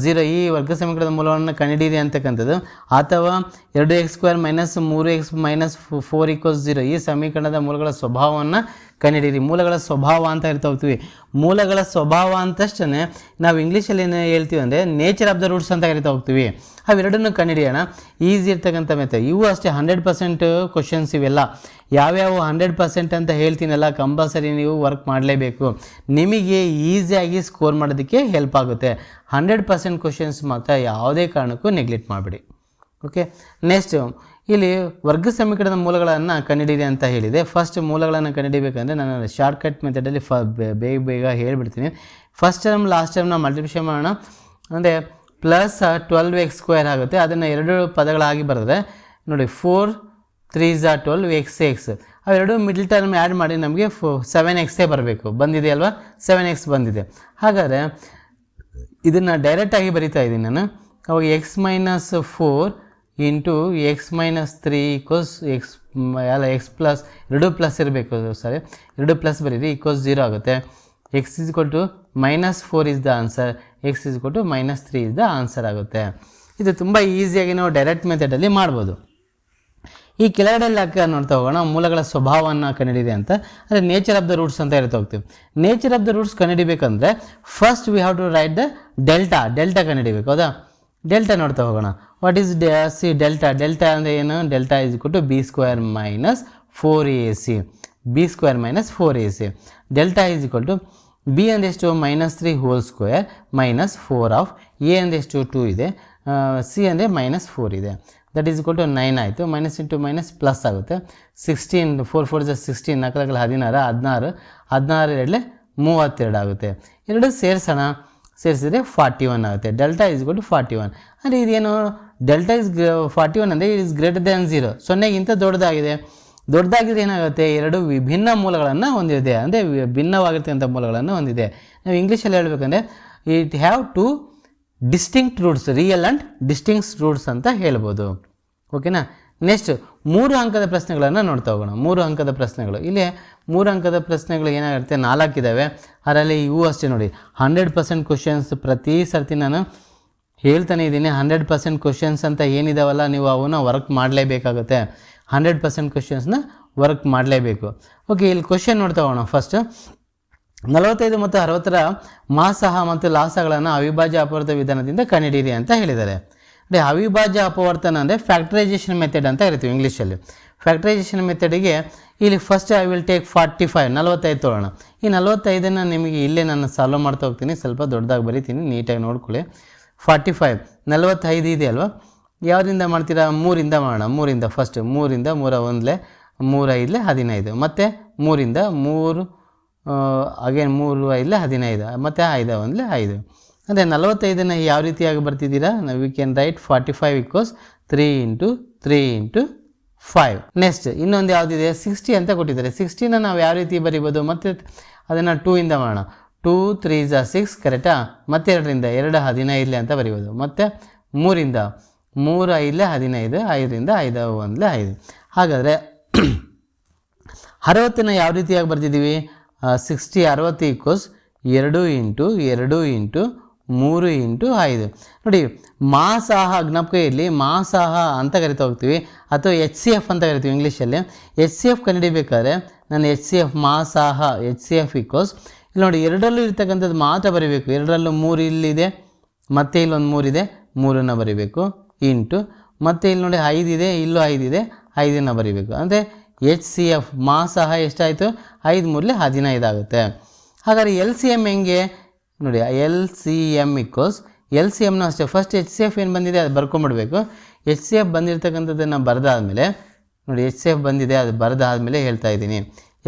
ಝೀರೋ ಈ ವರ್ಗ ಸಮೀಕರಣದ ಮೂಲವನ್ನು ಕಂಡುಹಿಡಿಯಿರಿ ಅಂತಕ್ಕಂಥದ್ದು. ಅಥವಾ ಎರಡು ಎಕ್ಸ್ ಸ್ಕ್ವೇರ್ ಮೈನಸ್ ಮೂರು x minus four equals zero ಈ ಸಮೀಕರಣದ ಮೂಲಗಳ ಸ್ವಭಾವವನ್ನು ಕಂಡುಹಿಡಿಯಿರಿ ಮೂಲಗಳ ಸ್ವಭಾವ ಅಂತ ಇರ್ತಾ ಹೋಗ್ತೀವಿ. ಮೂಲಗಳ ಸ್ವಭಾವ ಅಂತಷ್ಟೇ ನಾವು ಇಂಗ್ಲೀಷಲ್ಲಿ ಏನು ಹೇಳ್ತೀವಿ ಅಂದರೆ ನೇಚರ್ ಆಫ್ ದ ರೂಟ್ಸ್ ಅಂತ ಕರಿತಾ ಹೋಗ್ತೀವಿ. ಅವೆರಡನ್ನು ಕಂಡುಹಿಡಿಯೋಣ ಈಸಿ ಇರ್ತಕ್ಕಂಥ ಮೆಥಡ್ ಇವು ಅಷ್ಟೇ ಹಂಡ್ರೆಡ್ ಪರ್ಸೆಂಟ್ ಕ್ವಶನ್ಸ್ ಇವೆಲ್ಲ. ಯಾವ್ಯಾವ ಹಂಡ್ರೆಡ್ ಪರ್ಸೆಂಟ್ ಅಂತ ಹೇಳ್ತೀನಲ್ಲ ಕಂಪಲ್ಸರಿ ನೀವು ವರ್ಕ್ ಮಾಡಲೇಬೇಕು. ನಿಮಗೆ ಈಸಿಯಾಗಿ ಸ್ಕೋರ್ ಮಾಡೋದಕ್ಕೆ ಹೆಲ್ಪ್ ಆಗುತ್ತೆ. ಹಂಡ್ರೆಡ್ ಪರ್ಸೆಂಟ್ ಕ್ವಶನ್ಸ್ ಮಾತ್ರ ಯಾವುದೇ ಕಾರಣಕ್ಕೂ ನೆಗ್ಲೆಕ್ಟ್ ಮಾಡಿಬಿಡಿ. ಓಕೆ ನೆಕ್ಸ್ಟ್ ಇಲ್ಲಿ ವರ್ಗ ಸಮೀಕರಣದ ಮೂಲಗಳನ್ನು ಕಂಡುಹಿಡಿಯಿರಿ ಅಂತ ಹೇಳಿದೆ. ಫಸ್ಟ್ ಮೂಲಗಳನ್ನು ಕಂಡುಹಿಡಿಬೇಕಂದ್ರೆ ನಾನು ಶಾರ್ಟ್ಕಟ್ ಮೆಥಡಲ್ಲಿ ಫ ಬೇಗ ಬೇಗ ಹೇಳಿಬಿಡ್ತೀನಿ. ಫಸ್ಟ್ ಟರ್ಮ್ ಲಾಸ್ಟ್ ಟರ್ಮ್ನ ಮಲ್ಟಿಪ್ಲಿಕೇಶನ್ ಮಾಡೋಣ. ಅಂದರೆ ಪ್ಲಸ್ ಟ್ವೆಲ್ವ್ ಎಕ್ಸ್ ಸ್ಕ್ವೇರ್ ಆಗುತ್ತೆ. ಅದನ್ನು ಎರಡು ಪದಗಳಾಗಿ ಬರೆದ್ರೆ ನೋಡಿ ಫೋರ್ ತ್ರೀ ಝಾ ಟ್ವೆಲ್ವ್ ಎಕ್ಸ್ ಎಕ್ಸ್ ಅವೆರಡು ಮಿಡ್ಲ್ ಟರ್ಮ್ ಆ್ಯಡ್ ಮಾಡಿ ನಮಗೆ ಫೋ ಸೆವೆನ್ ಎಕ್ಸೇ ಬರಬೇಕು. ಬಂದಿದೆ ಅಲ್ವಾ? ಸೆವೆನ್ ಎಕ್ಸ್ ಬಂದಿದೆ. ಹಾಗಾದರೆ ಇದನ್ನು ಡೈರೆಕ್ಟಾಗಿ ಬರಿತಾ ಇದ್ದೀನಿ ನಾನು. ಅವಾಗ x minus four into x minus three equals x ಅಲ್ಲ ಎಕ್ಸ್ ಪ್ಲಸ್ ಎರಡು ಪ್ಲಸ್ ಇರಬೇಕು ಸಾರಿ ಎರಡು ಪ್ಲಸ್ ಬರೀರಿ ಈಕ್ವಸ್ ಜೀರೋ ಆಗುತ್ತೆ. X is to minus four is the answer x is to minus three is the answer ಆಗುತ್ತೆ. ಇದು ತುಂಬ ಈಸಿಯಾಗಿ ನಾವು ಡೈರೆಕ್ಟ್ ಮೆಥಡಲ್ಲಿ ಮಾಡ್ಬೋದು. ಈ ಕೆಳಗಡೆ ಲೆಕ್ಕ ನೋಡ್ತಾ ಹೋಗೋಣ, ಮೂಲಗಳ ಸ್ವಭಾವವನ್ನು ಕಂಡುಹಿಡಿದೆ ಅಂತ. ಅಂದರೆ ನೇಚರ್ ಆಫ್ ದ ರೂಟ್ಸ್ ಅಂತ ಹೇಳ್ತಾ ಹೋಗ್ತೀವಿ. Nature of the roots ಕಂಡುಹಿಡಿಬೇಕಂದ್ರೆ first we have to write the delta delta ಕಂಡುಹಿಡಿಬೇಕು, ಹೌದಾ? ಡೆಲ್ಟಾ ನೋಡ್ತಾ ಹೋಗೋಣ. What is the see delta delta ಅಂದರೆ ಏನು? ಡೆಲ್ಟಾ ಇಸ್ ಕೊಟ್ಟು b square minus four a c b square minus four a c delta is equal to b ಅಂದರೆ ಎಷ್ಟು minus three whole square minus four of a ಅಂದರೆ ಎಷ್ಟು two ಇದೆ. C ಅಂದರೆ minus four ಇದೆ. That is equal to nine ಆಯಿತು. Minus into minus plus ಆಗುತ್ತೆ. Sixteen four four ಜ ಸಿಕ್ಸ್ಟೀನ್ ನಾಲ್ಕು, ಹದಿನಾರು ಹದಿನಾರು ಹದಿನಾರು, ಎರಡಲೆ ಮೂವತ್ತೆರಡು ಆಗುತ್ತೆ. ಎರಡು ಸೇರಿಸೋಣ. ಸೇರಿಸಿದ್ರೆ ಫಾರ್ಟಿ ಒನ್ ಆಗುತ್ತೆ. Delta is good forty one ಅಂದರೆ ಇದೇನು? ಡೆಲ್ಟಾ ಇಸ್ ಫಾರ್ಟಿ ಒನ್ ಅಂದರೆ it is greater than zero ಸೊನ್ನೆಗಿಂತ ದೊಡ್ಡದಾಗಿದೆ. ದೊಡ್ಡದಾಗಿದ್ರೆ ಏನಾಗುತ್ತೆ? ಎರಡು ವಿಭಿನ್ನ ಮೂಲಗಳನ್ನು ಹೊಂದಿದೆ. ಅಂದರೆ ಭಿನ್ನವಾಗಿರ್ತಕ್ಕಂಥ ಮೂಲಗಳನ್ನು ಹೊಂದಿದೆ. ನಾವು ಇಂಗ್ಲೀಷಲ್ಲಿ ಹೇಳಬೇಕಂದ್ರೆ it have two distinct roots real and distinct roots ಅಂತ ಹೇಳ್ಬೋದು. ಓಕೆನಾ ನೆಕ್ಸ್ಟ್ ಮೂರು ಅಂಕದ ಪ್ರಶ್ನೆಗಳನ್ನು ನೋಡ್ತಾ ಹೋಗೋಣ. ಮೂರು ಅಂಕದ ಪ್ರಶ್ನೆಗಳು. ಇಲ್ಲಿ ಮೂರು ಅಂಕದ ಪ್ರಶ್ನೆಗಳು ಏನಾಗಿರುತ್ತೆ ನಾಲ್ಕಿದ್ದಾವೆ ಅದರಲ್ಲಿ ಇವು ಅಷ್ಟೇ ನೋಡಿ. ಹಂಡ್ರೆಡ್ ಪರ್ಸೆಂಟ್ ಕ್ವಶನ್ಸ್ ಪ್ರತಿ ಸರ್ತಿ ನಾನು ಹೇಳ್ತಾನೆ ಇದ್ದೀನಿ. ಹಂಡ್ರೆಡ್ ಪರ್ಸೆಂಟ್ ಕ್ವಶನ್ಸ್ ಅಂತ ಏನಿದಾವಲ್ಲ, ನೀವು ಅವನ್ನ ವರ್ಕ್ ಮಾಡಲೇಬೇಕಾಗುತ್ತೆ. ಹಂಡ್ರೆಡ್ ಪರ್ಸೆಂಟ್ ಕ್ವಶನ್ಸ್ನ ವರ್ಕ್ ಮಾಡಲೇಬೇಕು. ಓಕೆ ಇಲ್ಲಿ ಕ್ವಶನ್ ನೋಡ್ತಾ ಹೋಗೋಣ ಫಸ್ಟ್ ನಲವತ್ತೈದು ಮತ್ತು ಅರವತ್ತರ ಮಾಸಹ ಮತ್ತು ಲಾಸಗಳನ್ನು ಅವಿಭಾಜ್ಯ ಅಪರಾಧ ವಿಧಾನದಿಂದ ಕಂಡುಹಿಡಿಯಿರಿ ಅಂತ ಹೇಳಿದ್ದಾರೆ. ಅಂದರೆ ಅವಿಭಾಜ್ಯ ಅಪವರ್ತನ ಅಂದರೆ ಫ್ಯಾಕ್ಟರೈಸೇಷನ್ ಮೆಥಡ್ ಅಂತ ಇರ್ತೀವಿ ಇಂಗ್ಲೀಷಲ್ಲಿ ಫ್ಯಾಕ್ಟರೈಸೇಷನ್ ಮೆಥಡಿಗೆ ಇಲ್ಲಿ first I will take forty five ನಲವತ್ತೈದು ತೊಗೊಳ್ಳೋಣ ಈ ನಲವತ್ತೈದನ್ನು ನಿಮಗೆ ಇಲ್ಲೇ ನಾನು ಸಾಲ್ವ್ ಮಾಡ್ತಾ ಹೋಗ್ತೀನಿ. ಸ್ವಲ್ಪ ದೊಡ್ಡದಾಗಿ ಬರಿತೀನಿ. ನೀಟಾಗಿ ನೋಡ್ಕೊಳ್ಳಿ. ಫಾರ್ಟಿ ಫೈವ್ ನಲವತ್ತೈದು ಇದೆ ಅಲ್ವಾ? ಯಾವುದರಿಂದ ಮಾಡ್ತೀರಾ? ಮೂರಿಂದ ಮಾಡೋಣ. ಮೂರಿಂದ ಫಸ್ಟ್ ಮೂರಿಂದ ಮೂರ ಒಂದಲೇ, ಮೂರ ಐದಲೇ ಹದಿನೈದು. ಮತ್ತು ಮೂರಿಂದ ಮೂರು ಅಗೇನ್ ಮೂರು ಐದಲೇ ಹದಿನೈದು. ಮತ್ತು ಐದು ಒಂದಲೇ ಐದು. ಅಂದರೆ ನಲವತ್ತೈದನ್ನು ಯಾವ ರೀತಿಯಾಗಿ ಬರ್ತಿದ್ದೀರಾ? ನಾವು we can write forty five equals three into three into five next ಇನ್ನೊಂದು ಯಾವುದಿದೆ? ಸಿಕ್ಸ್ಟಿ ಅಂತ ಕೊಟ್ಟಿದ್ದಾರೆ. ಸಿಕ್ಸ್ಟಿನ ನಾವು ಯಾವ ರೀತಿ ಬರಿಬೋದು? ಮತ್ತು ಅದನ್ನು ಟೂ ಇಂದ ಮಾಡೋಣ. ಟೂ ತ್ರೀ ಜ ಸಿಕ್ಸ್ ಕರೆಕ್ಟಾ ಮತ್ತೆ ಎರಡರಿಂದ, ಎರಡು ಹದಿನೈದಲೇ ಅಂತ ಬರಿಬೋದು. ಮತ್ತು ಮೂರಿಂದ, ಮೂರು ಐದಲೇ ಹದಿನೈದು, ಐದರಿಂದ ಐದು, ಒಂದಲೇ ಐದು. ಹಾಗಾದರೆ ಅರವತ್ತನ್ನು ಯಾವ ರೀತಿಯಾಗಿ ಬರ್ತಿದ್ದೀವಿ? ಸಿಕ್ಸ್ಟಿ ಅರವತ್ತು ಈಕ್ವಸ್ ಎರಡು ಇಂಟು ಎರಡು ಇಂಟು ಮೂರು ಇಂಟು ಐದು. ನೋಡಿ, ಮಾಸಾಹ ಜ್ಞಾಪಕ ಇರಲಿ ಮಾಸಾಹ ಅಂತ ಕರಿತಾ ಹೋಗ್ತೀವಿ, ಅಥವಾ ಎಚ್ ಸಿ ಎಫ್ ಅಂತ ಕರಿತೀವಿ ಇಂಗ್ಲೀಷಲ್ಲಿ ಎಚ್ ಸಿ ಎಫ್ ಕಂಡುಹಿಡಿಬೇಕಾದ್ರೆ ನಾನು ಎಚ್ ಸಿ ಎಫ್ ಮಾಸಾಹ ಎಚ್ ಸಿ ಎಫ್ ಇಕ್ವಸ್ ಇಲ್ಲಿ ನೋಡಿ, ಎರಡರಲ್ಲೂ ಇರ್ತಕ್ಕಂಥದ್ದು ಮಾತ್ರ ಬರೀಬೇಕು. ಎರಡರಲ್ಲೂ ಮೂರು ಇಲ್ಲಿದೆ, ಮತ್ತೆ ಇಲ್ಲೊಂದು ಮೂರಿದೆ, ಮೂರನ್ನು ಬರೀಬೇಕು. ಇಂಟು, ಮತ್ತು ಇಲ್ಲಿ ನೋಡಿ ಐದಿದೆ, ಇಲ್ಲೂ ಐದಿದೆ, ಐದನ್ನು ಬರೀಬೇಕು. ಅಂದರೆ ಎಚ್ ಸಿ ಎಫ್ ಮಾಸಾಹ ಸಹ ಎಷ್ಟಾಯಿತು? ಐದು ಮೂರಲ್ಲಿ ಹದಿನೈದು ಆಗುತ್ತೆ. ಹಾಗಾದರೆ ಎಲ್ ಸಿ ಎಂ ಹೆಂಗೆ? ನೋಡಿ, L C M equals L C ಎಮ್ನ ಅಷ್ಟೇ. ಫಸ್ಟ್ ಎಚ್ ಸಿ ಎಫ್ ಏನು ಬಂದಿದೆ, ಅದು ಬರ್ಕೊಂಬಿಡ್ಬೇಕು. ಎಚ್ ಸಿ ಎಫ್ ಬಂದಿರತಕ್ಕಂಥದ್ದನ್ನು ಬರೆದಾದ್ಮೇಲೆ, ನೋಡಿ ಎಚ್ ಸಿ ಎಫ್ ಬಂದಿದೆ, ಅದು ಬರೆದಾದ್ಮೇಲೆ ಹೇಳ್ತಾ ಇದ್ದೀನಿ.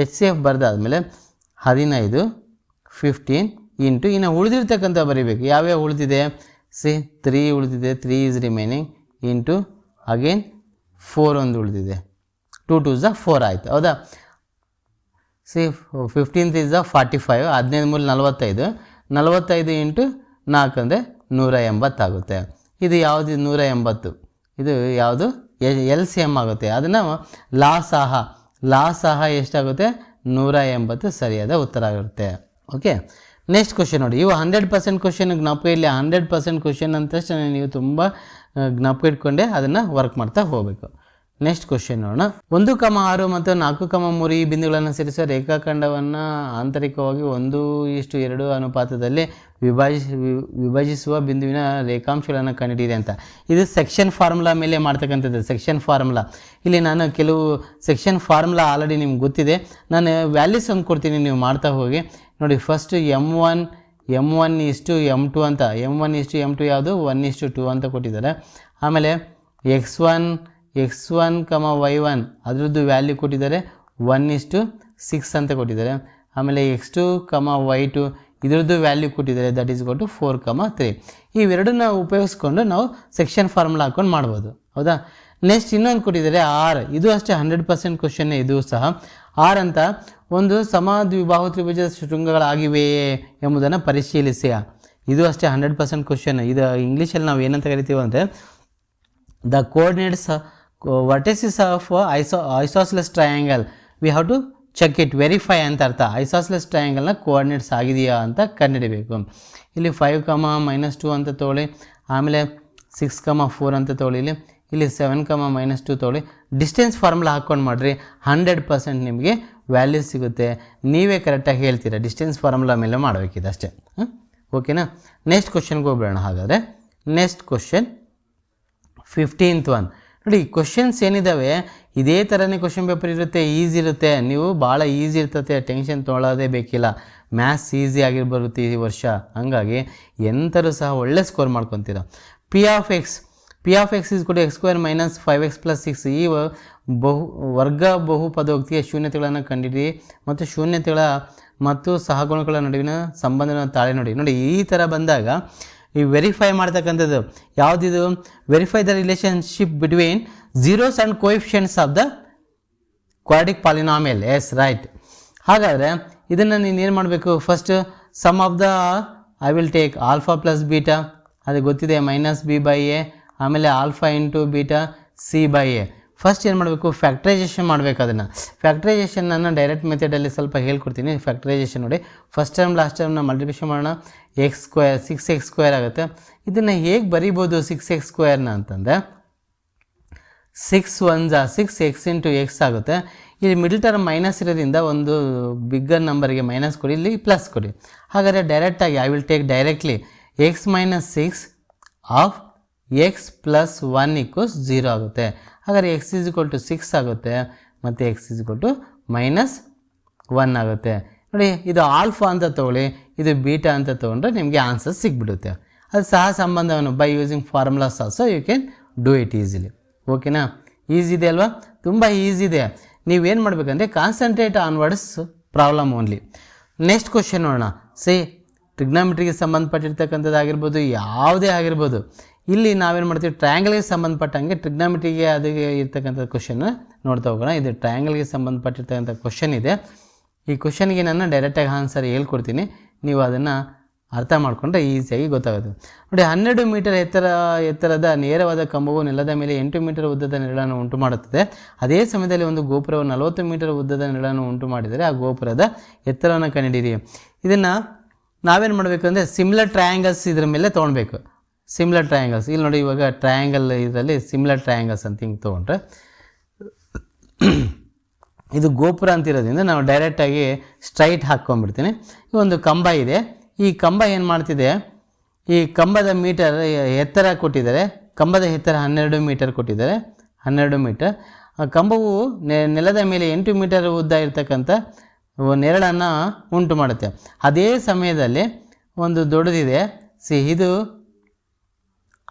ಎಚ್ ಸಿ ಎಫ್ ಬರೆದಾದ್ಮೇಲೆ ಹದಿನೈದು ಫಿಫ್ಟೀನ್ ಇಂಟು ಇನ್ನು ಉಳಿದಿರ್ತಕ್ಕಂಥ ಬರೀಬೇಕು. ಯಾವ್ಯಾವ ಉಳಿದಿದೆ? ಸಿ ತ್ರೀ ಉಳಿದಿದೆ three is remaining into again four ಒಂದು ಉಳಿದಿದೆ. ಟೂ ಟು ಝ ಫೋರ್ ಆಯಿತು, ಹೌದಾ? See fifteenth is a forty five ಹದಿನೈದು ಮೂರು ನಲವತ್ತೈದು. ನಲವತ್ತೈದು ಇಂಟು ನಾಲ್ಕು ಅಂದರೆ ನೂರ ಎಂಬತ್ತಾಗುತ್ತೆ. ಇದು ಯಾವುದು? ನೂರ ಎಂಬತ್ತು. ಇದು ಯಾವುದು? ಎಲ್ ಸಿ ಎಂ ಆಗುತ್ತೆ. ಅದನ್ನು ಲಾಸಾಹ. ಲಾಸಾಹ ಎಷ್ಟಾಗುತ್ತೆ? ನೂರ ಎಂಬತ್ತು ಸರಿಯಾದ ಉತ್ತರ ಆಗಿರುತ್ತೆ. ಓಕೆ? ನೆಕ್ಸ್ಟ್ ಕ್ವಶನ್ ನೋಡಿ. ಇವು ಹಂಡ್ರೆಡ್ ಪರ್ಸೆಂಟ್ ಕ್ವಶನ್ ಜ್ಞಾಪಕ ಇಲ್ಲಿ ಹಂಡ್ರೆಡ್ ಪರ್ಸೆಂಟ್ ಕ್ವಶನ್ ಅಂತ ನೀವು ತುಂಬ ಜ್ಞಾಪಕ ಇಟ್ಕೊಂಡೆ ಅದನ್ನು ವರ್ಕ್ ಮಾಡ್ತಾ ಹೋಗಬೇಕು. ನೆಕ್ಸ್ಟ್ ಕ್ವಶನ್ ನೋಡೋಣ. ಒಂದು ಕಮ ಆರು ಮತ್ತು ನಾಲ್ಕು ಕಮ ಮೂರು ಈ ಬಿಂದುಗಳನ್ನು ಸೇರಿಸುವ ರೇಖಾಖಂಡವನ್ನು ಆಂತರಿಕವಾಗಿ ಒಂದು ಇಷ್ಟು ಎರಡು ಅನುಪಾತದಲ್ಲಿ ವಿಭಾಜಿಸಿ ವಿಭಜಿಸುವ ಬಿಂದುವಿನ ರೇಖಾಂಶಗಳನ್ನು ಕಂಡುಹಿಡಿಯಿರಿ ಅಂತ. ಇದು ಸೆಕ್ಷನ್ ಫಾರ್ಮುಲಾ ಮೇಲೆ ಮಾಡ್ತಕ್ಕಂಥದ್ದು ಸೆಕ್ಷನ್ ಫಾರ್ಮುಲಾ ಇಲ್ಲಿ ನಾನು ಕೆಲವು ಸೆಕ್ಷನ್ ಫಾರ್ಮುಲಾ ಆಲ್ರೆಡಿ ನಿಮ್ಗೆ ಗೊತ್ತಿದೆ. ನಾನು ವ್ಯಾಲ್ಯೂಸ್ ಒಂದು ಕೊಡ್ತೀನಿ, ನೀವು ಮಾಡ್ತಾ ಹೋಗಿ. ನೋಡಿ first M one M one ಇಷ್ಟು ಎಂ ಟು ಅಂತ. ಎಂ ಒನ್ ಇಷ್ಟು ಎಂ ಟು ಯಾವುದು? ಒನ್ ಇಷ್ಟು ಟು ಅಂತ ಕೊಟ್ಟಿದ್ದಾರೆ. ಆಮೇಲೆ x one x one comma y one ಅದರದ್ದು ವ್ಯಾಲ್ಯೂ ಕೊಟ್ಟಿದ್ದಾರೆ ಒನ್ ಇಷ್ಟು ಸಿಕ್ಸ್ ಅಂತ ಕೊಟ್ಟಿದ್ದಾರೆ. ಆಮೇಲೆ x two comma y two ಇದರದ್ದು ವ್ಯಾಲ್ಯೂ ಕೊಟ್ಟಿದ್ದಾರೆ that is two four comma three ಇವೆರಡನ್ನ ಉಪಯೋಗಿಸ್ಕೊಂಡು ನಾವು ಸೆಕ್ಷನ್ ಫಾರ್ಮುಲಾ ಹಾಕ್ಕೊಂಡು ಮಾಡ್ಬೋದು. ಹೌದಾ? ನೆಕ್ಸ್ಟ್ ಇನ್ನೊಂದು ಕೊಟ್ಟಿದ್ದಾರೆ ಆರ್ ಇದು ಅಷ್ಟೇ ಹಂಡ್ರೆಡ್ ಪರ್ಸೆಂಟ್ ಕ್ವಶನ್ ಇದು ಸಹ. ಆರ್ ಅಂತ ಒಂದು ಸಮ ದ್ವಿಬಾಹು ತ್ರಿಭುಜ ಶೃಂಗಗಳಾಗಿವೆಯೇ ಎಂಬುದನ್ನು ಪರಿಶೀಲಿಸಿ. ಇದು ಅಷ್ಟೇ ಹಂಡ್ರೆಡ್ ಪರ್ಸೆಂಟ್ ಕ್ವಶನ್ ಇದು ಇಂಗ್ಲೀಷಲ್ಲಿ ನಾವು ಏನಂತ ಕರಿತೀವಿ ಅಂದರೆ the vertices of iso isosceles triangle we have to check it verify ಅಂತ ಅರ್ಥ. ಐಸೋಸ್ಲೆಸ್ ಟ್ರಯಾಂಗಲ್ನ ಕೋಆರ್ಡಿನೇಟ್ಸ್ ಆಗಿದೆಯಾ ಅಂತ ಕಂಡುಹಿಡಬೇಕು. ಇಲ್ಲಿ ಫೈವ್ ಕಮ ಮೈನಸ್ ಟು ಅಂತ ತೊಗೊಳ್ಳಿ ಆಮೇಲೆ ಸಿಕ್ಸ್ ಕಮ ಫೋರ್ ಅಂತ ತೊಗೊಳ್ಳಿ ಇಲ್ಲಿ. ಇಲ್ಲಿ ಸೆವೆನ್ ಕಮ ಮೈನಸ್ ಟು ತೊಗೊಳ್ಳಿ ಡಿಸ್ಟೆನ್ಸ್ ಫಾರ್ಮುಲಾ ಹಾಕ್ಕೊಂಡು ಮಾಡಿರಿ ಹಂಡ್ರೆಡ್ ಪರ್ಸೆಂಟ್ ನಿಮಗೆ ವ್ಯಾಲ್ಯೂ ಸಿಗುತ್ತೆ. ನೀವೇ ಕರೆಕ್ಟಾಗಿ ಹೇಳ್ತೀರಾ ಡಿಸ್ಟೆನ್ಸ್ ಫಾರ್ಮುಲಾ ಮೇಲೆ ಮಾಡಬೇಕಿದೆ ಅಷ್ಟೇ? ಓಕೆನಾ ನೆಕ್ಸ್ಟ್ ಕ್ವಶನ್ಗೆ ಹೋಗ್ಬಿಡೋಣ ಹಾಗಾದರೆ. ನೆಕ್ಸ್ಟ್ ಕ್ವಶನ್ ಫಿಫ್ಟೀನ್ತ್ ಒನ್ ನೋಡಿ ಕ್ವಶನ್ಸ್ ಏನಿದ್ದಾವೆ ಇದೇ ಥರನೇ ಕ್ವಶನ್ ಪೇಪರ್ ಇರುತ್ತೆ ಈಸಿ ಇರುತ್ತೆ. ನೀವು ಭಾಳ ಈಸಿ ಇರ್ತತೆ ಟೆನ್ಷನ್ ತೊಗೊಳ್ಳೋದೇ ಬೇಕಿಲ್ಲ. ಮ್ಯಾಥ್ಸ್ ಈಸಿ ಆಗಿರ್ಬರುತ್ತೆ ಈ ವರ್ಷ. ಹಂಗಾಗಿ ಎಂಥರೂ ಸಹ ಒಳ್ಳೆ score ಮಾಡ್ಕೊತೀರ. P of x P of x is ಕೂಡ x square minus five x plus six ಈ ಬಹು ವರ್ಗ ಬಹುಪದೋಕ್ತಿಯ ಶೂನ್ಯತೆಗಳನ್ನು ಕಂಡಿಡಿ ಮತ್ತು ಶೂನ್ಯತೆಗಳ ಮತ್ತು ಸಹಗುಣಗಳ ನಡುವಿನ ಸಂಬಂಧವನ್ನು ತಾಳೆ ನೋಡಿ. ನೋಡಿ, ಈ ಥರ ಬಂದಾಗ ಈ ವೆರಿಫೈ ಮಾಡ್ತಕ್ಕಂಥದ್ದು. ಯಾವುದಿದು? Verify the relationship between zeros and coefficients of the quadratic polynomial yes right ಹಾಗಾದರೆ, ಇದನ್ನು ನೀನು ಏನು ಮಾಡಬೇಕು? First sum of the I will take alpha plus beta ಅದು ಗೊತ್ತಿದೆ ಮೈನಸ್ ಬಿ ಬೈ ಎ ಆಮೇಲೆ alpha into beta c by a first ಏನು ಮಾಡಬೇಕು? ಫ್ಯಾಕ್ಟ್ರೈಜೇಷನ್ ಮಾಡಬೇಕು ಅದನ್ನು. ಫ್ಯಾಕ್ಟ್ರೈಜೇಷನ್ನ ಡೈರೆಕ್ಟ್ ಮೆಥಡಲ್ಲಿ ಸ್ವಲ್ಪ ಹೇಳ್ಕೊಡ್ತೀನಿ. ಫ್ಯಾಕ್ಟ್ರೈಸೇಷನ್ ನೋಡಿ. ಫಸ್ಟ್ ಟೈಮ್ ಲಾಸ್ಟ್ ಟೈಮ್ನ ಮಲ್ಟಿಪ್ಲಿಕೇಶನ್ ಮಾಡೋಣ. X square six x square ಆಗುತ್ತೆ. ಇದನ್ನು ಹೇಗೆ ಬರಿಬೋದು ಸಿಕ್ಸ್ ಎಕ್ಸ್ ಸ್ಕ್ವೇರ್ನ ಅಂತಂದರೆ ಸಿಕ್ಸ್ ಒನ್ ಜಾ ಸಿಕ್ಸ್ ಎಕ್ಸ್ ಇಂಟು ಎಕ್ಸ್ ಆಗುತ್ತೆ. ಇಲ್ಲಿ ಮಿಡಲ್ ಟರ್ಮ್ ಮೈನಸ್ ಇರೋದ್ರಿಂದ ಒಂದು ಬಿಗ್ಗರ್ ನಂಬರ್ಗೆ ಮೈನಸ್ ಕೊಡಿ, ಇಲ್ಲಿ ಪ್ಲಸ್ ಕೊಡಿ. ಹಾಗಾದರೆ ಡೈರೆಕ್ಟಾಗಿ I will take directly x minus six of x plus one equals zero ಆಗುತ್ತೆ. ಹಾಗಾದರೆ x is equal to six ಆಗುತ್ತೆ, ಮತ್ತು x is equal to minus one ಆಗುತ್ತೆ. ನೋಡಿ, ಇದು ಆಲ್ಫಾ ಅಂತ ತೊಗೊಳ್ಳಿ. ಇದು ಬೀಟಾ ಅಂತ ತೊಗೊಂಡ್ರೆ ನಿಮಗೆ ಆನ್ಸರ್ ಸಿಗ್ಬಿಡುತ್ತೆ. ಅದು ಸಹ ಸಂಬಂಧವನ್ನು by using formulas also you can do it easily ಓಕೆನಾ ಈಸಿ ಇದೆ ಅಲ್ವಾ? ತುಂಬ ಈಸಿ ಇದೆ. ನೀವೇನು ಮಾಡಬೇಕಂದ್ರೆ concentrate on words problem only next question ನೋಡೋಣ ಸೇ ಟ್ರಿಗ್ನಾಮಿಟ್ರಿಗೆ ಸಂಬಂಧಪಟ್ಟಿರ್ತಕ್ಕಂಥದ್ದಾಗಿರ್ಬೋದು ಯಾವುದೇ ಆಗಿರ್ಬೋದು. ಇಲ್ಲಿ ನಾವೇನು ಮಾಡ್ತೀವಿ? ಟ್ರಯಾಂಗಲ್ಗೆ ಸಂಬಂಧಪಟ್ಟಂಗೆ ಟ್ರಿಗ್ನಾಮಿಟ್ರಿಗೆ ಅದಕ್ಕೆ ಇರ್ತಕ್ಕಂಥ ಕ್ವಶನ್ನ ನೋಡ್ತಾ ಹೋಗೋಣ. ಇದು ಟ್ರಯಾಂಗಲ್ಗೆ ಸಂಬಂಧಪಟ್ಟಿರ್ತಕ್ಕಂಥ ಕ್ವಶನ್ ಇದೆ. ಈ ಕ್ವಶನ್ಗೆ ನಾನು ಡೈರೆಕ್ಟಾಗಿ ಆನ್ಸರ್ ಹೇಳ್ಕೊಡ್ತೀನಿ. ನೀವು ಅದನ್ನು ಅರ್ಥ ಮಾಡಿಕೊಂಡ್ರೆ ಈಸಿಯಾಗಿ ಗೊತ್ತಾಗುತ್ತೆ. ನೋಡಿ, ಹನ್ನೆರಡು ಮೀಟರ್ ಎತ್ತರ, ಎತ್ತರದ ನೇರವಾದ ಕಂಬವು ನೆಲದ ಮೇಲೆ ಎಂಟು ಮೀಟರ್ ಉದ್ದದ ನೆರಳನ್ನು ಉಂಟು ಮಾಡುತ್ತದೆ. ಅದೇ ಸಮಯದಲ್ಲಿ ಒಂದು ಗೋಪುರವು ನಲವತ್ತು ಮೀಟರ್ ಉದ್ದದ ನೆರಳನ್ನು ಉಂಟು ಮಾಡಿದರೆ ಆ ಗೋಪುರದ ಎತ್ತರವನ್ನು ಕಂಡುಹಿಡಿಯಿರಿ ಇದನ್ನು ನಾವೇನು ಮಾಡಬೇಕು ಅಂದರೆ ಸಿಮ್ಲರ್ ಟ್ರಯಾಂಗಲ್ಸ್ ಇದ್ರ ಮೇಲೆ ತೊಗೊಳ್ಬೇಕು ಸಿಮ್ಲರ್ ಟ್ರಯಾಂಗಲ್ಸ್ ಇಲ್ಲಿ ನೋಡಿ ಇವಾಗ ಟ್ರಯಾಂಗಲ್ ಇದರಲ್ಲಿ ಸಿಮ್ಲರ್ ಟ್ರಯಾಂಗಲ್ಸ್ ಅಂತ ಹಿಂಗೆ ತೊಗೊಂಡ್ರೆ ಇದು ಗೋಪುರ ಅಂತಿರೋದ್ರಿಂದ ನಾವು ಡೈರೆಕ್ಟಾಗಿ ಸ್ಟ್ರೈಟ್ ಹಾಕ್ಕೊಂಡ್ಬಿಡ್ತೀನಿ. ಒಂದು ಕಂಬ ಇದೆ. ಈ ಕಂಬ ಏನು ಮಾಡ್ತಿದೆ? ಈ ಕಂಬದ ಮೀಟರ್ ಎತ್ತರ ಕೊಟ್ಟಿದ್ದಾರೆ. ಕಂಬದ ಎತ್ತರ ಹನ್ನೆರಡು ಮೀಟರ್ ಕೊಟ್ಟಿದ್ದಾರೆ. ಹನ್ನೆರಡು ಮೀಟರ್ ಆ ಕಂಬವು ನೆಲದ ಮೇಲೆ ಎಂಟು ಮೀಟರ್ ಉದ್ದ ಇರತಕ್ಕಂಥ ನೆರಳನ್ನು ಉಂಟು ಮಾಡುತ್ತೆ. ಅದೇ ಸಮಯದಲ್ಲಿ ಒಂದು ದೊಡ್ಡದಿದೆ. ಸಿ, ಇದು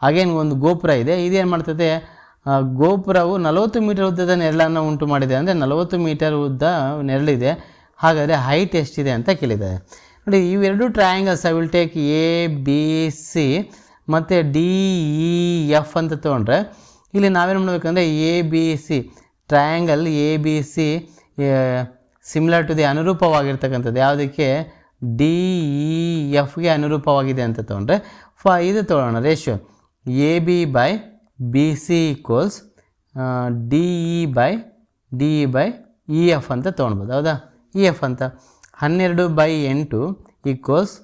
ಹಾಗೇನು ಒಂದು ಗೋಪುರ ಇದೆ. ಇದೇನು ಮಾಡ್ತದೆ? ಗೋಪುರವು ನಲವತ್ತು ಮೀಟರ್ ಉದ್ದದ ನೆರಳನ್ನು ಉಂಟು ಮಾಡಿದೆ. ಅಂದರೆ ನಲವತ್ತು ಮೀಟರ್ ಉದ್ದ ನೆರಳಿದೆ. ಹಾಗಾದರೆ ಹೈಟ್ ಎಷ್ಟಿದೆ ಅಂತ ಕೇಳಿದ್ದಾರೆ. ನೋಡಿ, ಇವೆರಡು triangles I will take A B C ಮತ್ತು ಡಿ ಇ ಎಫ್ ಅಂತ ತೊಗೊಂಡ್ರೆ ಇಲ್ಲಿ ನಾವೇನು ಮಾಡಬೇಕಂದ್ರೆ A B C triangle A B C similar to the ಅನುರೂಪವಾಗಿರ್ತಕ್ಕಂಥದ್ದು. ಯಾವುದಕ್ಕೆ? ಡಿ ಇ ಎಫ್ಗೆ ಅನುರೂಪವಾಗಿದೆ ಅಂತ ತೊಗೊಂಡ್ರೆ. ಫ ಇದು ತೊಗೊಳ್ಳೋಣ ratio A B by B C equals D E by D E by E F ಅಂತ ತೊಗೊಳ್ಬೋದು, ಹೌದಾ? ಇ ಎಫ್ ಅಂತ. ಹನ್ನೆರಡು ಬೈ ಎಂಟು ಈಕ್ವಲ್ಸ್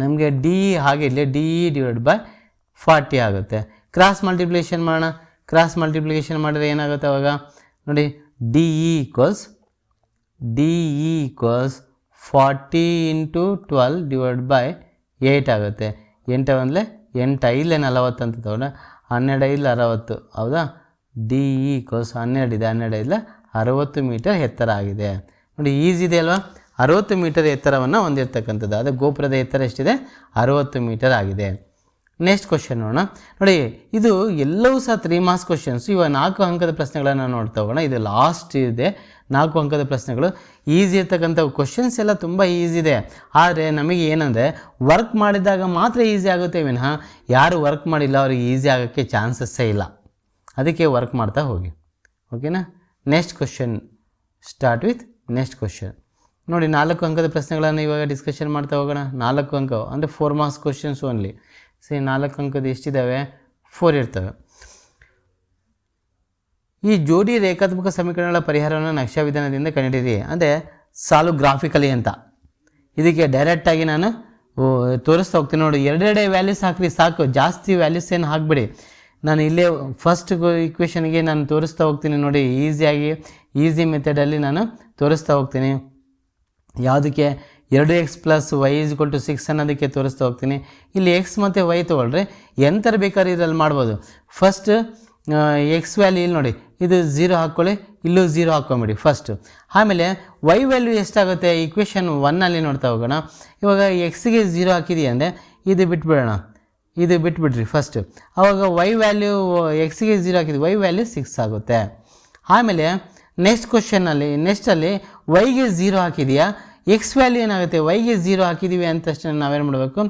ನಮಗೆ ಡಿ ಹಾಗೆ ಇರಲಿ ಡಿ ಡಿವೈಡ್ ಬೈ ಫಾರ್ಟಿ ಆಗುತ್ತೆ. ಕ್ರಾಸ್ ಮಲ್ಟಿಪ್ಲಿಕೇಶನ್ ಮಾಡೋಣ. ಕ್ರಾಸ್ ಮಲ್ಟಿಪ್ಲಿಕೇಶನ್ ಮಾಡಿದ್ರೆ ಏನಾಗುತ್ತೆ ಅವಾಗ? ನೋಡಿ D E equals D E equals forty into twelve divide by eight ಆಗುತ್ತೆ. ಎಂಟು ಅಂದರೆ ಎಂಟು ಐದಲೇ ನಲವತ್ತು ಅಂತ ತಗೊಂಡ್ರೆ ಹನ್ನೆರಡು ಐದು ಅರವತ್ತು. ಹೌದಾ? ಡಿ ಇ ಕೋಸ್ ಹನ್ನೆರಡು ಇದೆ, ಹನ್ನೆರಡು ಐದಲ ಅರವತ್ತು ಮೀಟರ್ ಎತ್ತರ ಆಗಿದೆ. ನೋಡಿ, ಈಸಿ ಇದೆ ಅಲ್ವಾ? ಅರವತ್ತು ಮೀಟರ್ ಎತ್ತರವನ್ನು ಹೊಂದಿರತಕ್ಕಂಥದ್ದು. ಅದು ಗೋಪುರದ ಎತ್ತರ ಎಷ್ಟಿದೆ? ಅರವತ್ತು ಮೀಟರ್ ಆಗಿದೆ. ನೆಕ್ಸ್ಟ್ ಕ್ವಶನ್ ನೋಡೋಣ. ನೋಡಿ, ಇದು ಎಲ್ಲವೂ ಸಹ ತ್ರೀ ಮಾರ್ಕ್ಸ್ ಕ್ವಶನ್ಸ್ ಇವಾಗ ನಾಲ್ಕು ಅಂಕದ ಪ್ರಶ್ನೆಗಳನ್ನು ನೋಡ್ತಾ ಹೋಗೋಣ. ಇದು ಲಾಸ್ಟ್ ಇದೆ. ನಾಲ್ಕು ಅಂಕದ ಪ್ರಶ್ನೆಗಳು. ಈಸಿ ಇರ್ತಕ್ಕಂಥ ಕ್ವಶನ್ಸ್ ಎಲ್ಲ ತುಂಬ ಈಸಿ ಇದೆ. ಆದರೆ ನಮಗೆ ಏನಂದರೆ ವರ್ಕ್ ಮಾಡಿದಾಗ ಮಾತ್ರ ಈಸಿ ಆಗುತ್ತೆ ವಿನಃ ಯಾರು ವರ್ಕ್ ಮಾಡಿಲ್ಲ ಅವ್ರಿಗೆ ಈಸಿ ಆಗೋಕ್ಕೆ ಚಾನ್ಸಸ್ಸೇ ಇಲ್ಲ. ಅದಕ್ಕೆ ವರ್ಕ್ ಮಾಡ್ತಾ ಹೋಗಿ. ಓಕೆನಾ next question start with next question ನೋಡಿ, ನಾಲ್ಕು ಅಂಕದ ಪ್ರಶ್ನೆಗಳನ್ನು ಇವಾಗ ಡಿಸ್ಕಷನ್ ಮಾಡ್ತಾ ಹೋಗೋಣ. ನಾಲ್ಕು ಅಂಕ, ಅಂದರೆ ಫೋರ್ ಮಾರ್ಕ್ಸ್ ಕ್ವಶನ್ಸ್ ಓನ್ಲಿ ಸರಿ ನಾಲ್ಕು ಅಂಕದ ಎಷ್ಟಿದ್ದಾವೆ ಫೋರ್ ಇರ್ತವೆ. ಈ ಜೋಡಿ ರೇಖಾತ್ಮಕ ಸಮೀಕರಣಗಳ ಪರಿಹಾರವನ್ನು ನಕ್ಷಾ ವಿಧಾನದಿಂದ ಕಂಡುಹಿಡಿಯಿರಿ. ಅಂದರೆ ಸಾಲು ಗ್ರಾಫಿಕಲಿ ಅಂತ. ಇದಕ್ಕೆ ಡೈರೆಕ್ಟಾಗಿ ನಾನು ತೋರಿಸ್ತಾ ಹೋಗ್ತೀನಿ ನೋಡಿ. ಎರಡೆರಡೆ ವ್ಯಾಲ್ಯೂಸ್ ಹಾಕ್ರಿ, ಸಾಕು. ಜಾಸ್ತಿ ವ್ಯಾಲ್ಯೂಸ್ ಏನು ಹಾಕಬೇಡಿ. ನಾನು ಇಲ್ಲೇ ಫಸ್ಟ್ ಇಕ್ವೇಷನ್ಗೆ ನಾನು ತೋರಿಸ್ತಾ ಹೋಗ್ತೀನಿ ನೋಡಿ. ಈಸಿಯಾಗಿ ಈಸಿ ಮೆಥಡಲ್ಲಿ ನಾನು ತೋರಿಸ್ತಾ ಹೋಗ್ತೀನಿ. ಯಾವುದಕ್ಕೆ? ಎರಡು x plus y is equal to six ಅನ್ನೋದಕ್ಕೆ ತೋರಿಸ್ತಾ ಹೋಗ್ತೀನಿ. ಇಲ್ಲಿ ಎಕ್ಸ್ ಮತ್ತು ವೈ ತೊಗೊಳ್ರಿ. ಎಂಥರ ಬೇಕಾದ್ರೆ ಇದರಲ್ಲಿ ಮಾಡ್ಬೋದು. ಫಸ್ಟ್ ಎಕ್ಸ್ ವ್ಯಾಲ್ಯೂ ಇಲ್ಲಿ ನೋಡಿ. ಇದು ಝೀರೋ ಹಾಕ್ಕೊಳ್ಳಿ ಇಲ್ಲೂ ಝೀರೋ ಹಾಕ್ಕೊಂಬಿಡಿ ಫಸ್ಟು ಆಮೇಲೆ ವೈ ವ್ಯಾಲ್ಯೂ ಎಷ್ಟಾಗುತ್ತೆ? ಈಕ್ವೇಷನ್ ಒನ್ನಲ್ಲಿ ನೋಡ್ತಾ ಹೋಗೋಣ. ಇವಾಗ ಎಕ್ಸ್ಗೆ ಝೀರೋ ಹಾಕಿದೀಯ ಅಂದರೆ ಇದು ಬಿಟ್ಬಿಡೋಣ. ಇದು ಬಿಟ್ಬಿಡ್ರಿ ಫಸ್ಟ್ ಆವಾಗ ವೈ ವ್ಯಾಲ್ಯೂ ಎಕ್ಸ್ಗೆ ಝೀರೋ ಹಾಕಿದ್ವಿ ವೈ ವ್ಯಾಲ್ಯೂ ಸಿಕ್ಸ್ ಆಗುತ್ತೆ. ಆಮೇಲೆ ನೆಕ್ಸ್ಟ್ ಕ್ವಶನಲ್ಲಿ ನೆಕ್ಸ್ಟಲ್ಲಿ ವೈಗೆ ಝೀರೋ ಹಾಕಿದೆಯಾ. ಎಕ್ಸ್ ವ್ಯಾಲ್ಯೂ ಏನಾಗುತ್ತೆ? ವೈಗೆ ಝೀರೋ ಹಾಕಿದ್ದೀವಿ ಅಂತ ತಕ್ಷಣ ನಾವೇನು ಮಾಡಬೇಕು?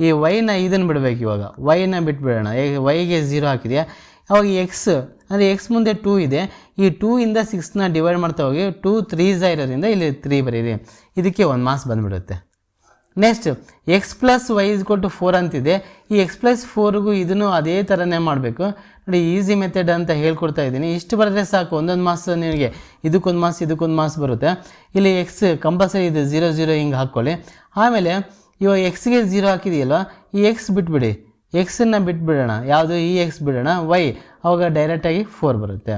ಈ ವೈನ ಇದನ್ನು ಬಿಡಬೇಕು ಇವಾಗ. ವೈನ ಬಿಟ್ಬಿಡೋಣ. ವೈಗೆ ಝೀರೋ ಹಾಕಿದೆಯಾ. ಅವಾಗ ಎಕ್ಸ್ ಅಂದರೆ ಎಕ್ಸ್ ಮುಂದೆ ಟೂ ಇದೆ. ಈ ಟೂ ಇಂದ ಸಿಕ್ಸ್ನ ಡಿವೈಡ್ ಮಾಡ್ತಾ ಹೋಗಿ ಟೂ ತ್ರೀ ಇರೋದ್ರಿಂದ ಇಲ್ಲಿ ತ್ರೀ ಬರೀರಿ. ಇದಕ್ಕೆ ಒಂದು ಮಾರ್ಕ್ಸ್ ಬಂದುಬಿಡುತ್ತೆ. Next x plus y is ಕೊಟ್ಟು ಫೋರ್ ಅಂತಿದೆ. ಈ ಎಕ್ಸ್ ಪ್ಲಸ್ ಫೋರ್ಗೂ ಇದನ್ನು ಅದೇ ಥರನೇ ಮಾಡಬೇಕು. ನೋಡಿ ಈಸಿ ಮೆಥಡ್ ಅಂತ ಹೇಳ್ಕೊಡ್ತಾ ಇದ್ದೀನಿ. ಇಷ್ಟು ಬರೆದ್ರೆ ಸಾಕು. ಒಂದೊಂದು ಮಾಸ ನಿಮಗೆ ಇದಕ್ಕೊಂದು ಮಾಸ್ ಇದಕ್ಕೊಂದು ಮಾಸ್ ಬರುತ್ತೆ. ಇಲ್ಲಿ ಎಕ್ಸ್ ಕಂಪಲ್ಸರಿ ಇದು. ಝೀರೋ ಝೀರೋ ಹಿಂಗೆ ಹಾಕ್ಕೊಳ್ಳಿ. ಆಮೇಲೆ ಇವಾಗ ಎಕ್ಸ್ಗೆ ಝೀರೋ ಹಾಕಿದೆಯಲ್ವ ಈ ಎಕ್ಸ್ ಬಿಟ್ಬಿಡಿ. ಎಕ್ಸನ್ನು ಬಿಟ್ಬಿಡೋಣ. ಯಾವುದು? ಈ ಎಕ್ಸ್ ಬಿಡೋಣ. ವೈ ಅವಾಗ ಡೈರೆಕ್ಟಾಗಿ ಫೋರ್ ಬರುತ್ತೆ.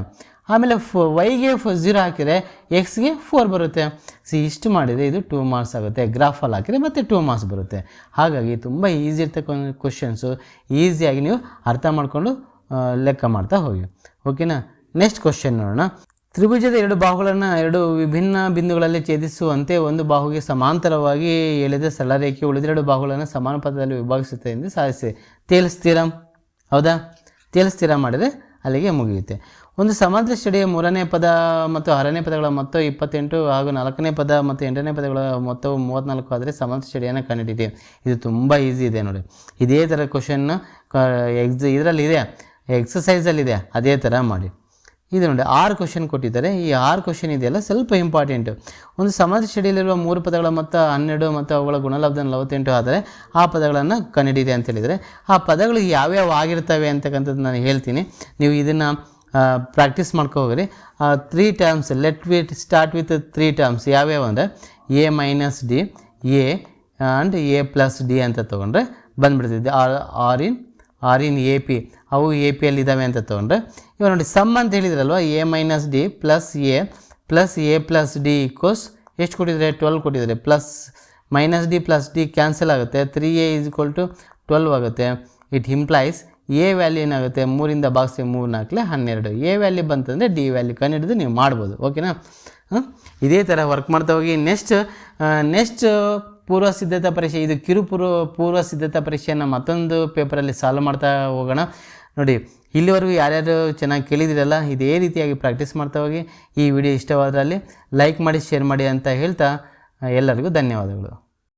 ಆಮೇಲೆ ಫೋ ವೈಗೆ ಫ ಝೀರೋ ಹಾಕಿದರೆ ಎಕ್ಸ್ಗೆ ಫೋರ್ ಬರುತ್ತೆ. ಸಿ ಇಷ್ಟು ಮಾಡಿದರೆ ಇದು ಟೂ ಮಾರ್ಕ್ಸ್ ಆಗುತ್ತೆ. ಗ್ರಾಫಲ್ಲಿ ಹಾಕಿದರೆ ಮತ್ತೆ ಟೂ ಮಾರ್ಕ್ಸ್ ಬರುತ್ತೆ. ಹಾಗಾಗಿ ತುಂಬ ಈಸಿ ಇರ್ತಕ್ಕಂಥ ಕ್ವಶನ್ಸು ಈಸಿಯಾಗಿ ನೀವು ಅರ್ಥ ಮಾಡಿಕೊಂಡು ಲೆಕ್ಕ ಮಾಡ್ತಾ ಹೋಗಿ. ಓಕೆನಾ ನೆಕ್ಸ್ಟ್ ಕ್ವಶನ್ ನೋಡೋಣ. ತ್ರಿಭುಜದ ಎರಡು ಬಾಹುಗಳನ್ನು ಎರಡು ವಿಭಿನ್ನ ಬಿಂದುಗಳಲ್ಲಿ ಛೇದಿಸುವಂತೆ ಒಂದು ಬಾಹುಗೆ ಸಮಾಂತರವಾಗಿ ಎಳೆದ ಸರಳ ರೇಖೆ ಉಳಿದೆರಡು ಬಾಹುಗಳನ್ನು ಸಮಾನ ಪದದಲ್ಲಿ ವಿಭಾಗಿಸುತ್ತೆ ಎಂದು ಸಾಧಿಸಿ ಸ್ಥಿರ. ಹೌದಾ? ತೇಲಿಸ್ತೀರ ಮಾಡಿದರೆ ಅಲ್ಲಿಗೆ ಮುಗಿಯುತ್ತೆ. ಒಂದು ಸಮಾಂತರ ಶ್ರೇಣಿಯ ಮೂರನೇ ಪದ ಮತ್ತು ಆರನೇ ಪದಗಳ ಮೊತ್ತ ಇಪ್ಪತ್ತೆಂಟು ಹಾಗೂ ನಾಲ್ಕನೇ ಪದ ಮತ್ತು ಎಂಟನೇ ಪದಗಳ ಮೊತ್ತವು ಮೂವತ್ತ್ನಾಲ್ಕು ಆದರೆ ಸಮಾಂತರ ಶ್ರೇಣಿಯನ್ನು ಕಂಡುಹಿಡಿಯಿರಿ ಇದು ತುಂಬ ಈಸಿ ಇದೆ ನೋಡಿ. ಇದೇ ಥರ ಕ್ವಶನ್ನು ಎಕ್ಸ್ ಇದರಲ್ಲಿದೆ ಎಕ್ಸಸೈಸಲ್ಲಿದೆ ಅದೇ ಥರ ಮಾಡಿ. ಇದು ನೋಡಿ ಆರು ಕ್ವಶನ್ ಕೊಟ್ಟಿದ್ದಾರೆ. ಈ ಆರು ಕ್ವಶನ್ ಇದೆಯಲ್ಲ ಸ್ವಲ್ಪ ಇಂಪಾರ್ಟೆಂಟು ಒಂದು ಸಮಾಜ ಶ್ರೇಣಿಯಲ್ಲಿರುವ ಮೂರು ಪದಗಳ ಮೊತ್ತ ಹನ್ನೆರಡು ಮತ್ತು ಅವುಗಳ ಗುಣಲಬ್ಧ ನಲವತ್ತೆಂಟು ಆದರೆ ಆ ಪದಗಳನ್ನು ಕಂಡುಹಿಡಿದೆ ಅಂತ ಹೇಳಿದರೆ ಆ ಪದಗಳು ಯಾವ್ಯಾವ ಆಗಿರ್ತವೆ ಅಂತಕ್ಕಂಥದ್ದು ನಾನು ಹೇಳ್ತೀನಿ. ನೀವು ಇದನ್ನು ಪ್ರಾಕ್ಟೀಸ್ ಮಾಡ್ಕೊ ಹೋಗ್ರಿ three terms let with start with three terms ಯಾವ್ಯಾವ ಅಂದರೆ a minus d a and a plus d ಅಂತ ತೊಗೊಂಡ್ರೆ ಬಂದುಬಿಡ್ತಿದ್ದೆ are are in are in A P ಅವು ಎ ಪಿಯಲ್ಲಿ ಇದ್ದಾವೆ ಅಂತ ತೊಗೊಂಡ್ರೆ, ಇವಾಗ ನೋಡಿ ಸಮ್ ಅಂತ ಹೇಳಿದ್ರಲ್ವ a minus d plus a plus a plus d equals ಎಷ್ಟು ಕೊಟ್ಟಿದ್ದಾರೆ ಟ್ವೆಲ್ ಕೊಟ್ಟಿದ್ದಾರೆ plus minus d plus d cancel ಆಗುತ್ತೆ. Three a is equal to twelve ಆಗುತ್ತೆ. ಇಟ್ ಇಂಪ್ಲೈಸ್ ಎ ವ್ಯಾಲ್ಯೂ ಏನಾಗುತ್ತೆ? ಮೂರಿಂದ ಬಾಕ್ಸ್ಗೆ ಮೂರು ನಾಲ್ಕಲೆ ಹನ್ನೆರಡು. ಎ ವ್ಯಾಲ್ಯೂ ಬಂತಂದರೆ ಡಿ ವ್ಯಾಲ್ಯೂ ಕಂಡುಹಿಡಿದು ನೀವು ಮಾಡ್ಬೋದು. ಓಕೆನಾ ಇದೇ ಥರ ವರ್ಕ್ ಮಾಡ್ತಾ ಹೋಗಿ ನೆಕ್ಸ್ಟ್ ನೆಕ್ಸ್ಟ್ ಪೂರ್ವ ಸಿದ್ಧತಾ ಪರೀಕ್ಷೆ, ಇದು ಕಿರು ಪೂರ್ವ ಪೂರ್ವ ಸಿದ್ಧತಾ ಪರೀಕ್ಷೆಯನ್ನು ಮತ್ತೊಂದು ಪೇಪರಲ್ಲಿ ಸಾಲ್ವ್ ಮಾಡ್ತಾ ಹೋಗೋಣ. ನೋಡಿ, ಇಲ್ಲಿವರೆಗೂ ಯಾರ್ಯಾರು ಚೆನ್ನಾಗಿ ಕೇಳಿದಿರಲ್ಲ, ಇದೇ ರೀತಿಯಾಗಿ ಪ್ರಾಕ್ಟೀಸ್ ಮಾಡ್ತಾ ಹೋಗಿ. ಈ ವಿಡಿಯೋ ಇಷ್ಟವಾದರಲ್ಲಿ ಲೈಕ್ ಮಾಡಿ, ಶೇರ್ ಮಾಡಿ ಅಂತ ಹೇಳ್ತಾ, ಎಲ್ಲರಿಗೂ ಧನ್ಯವಾದಗಳು.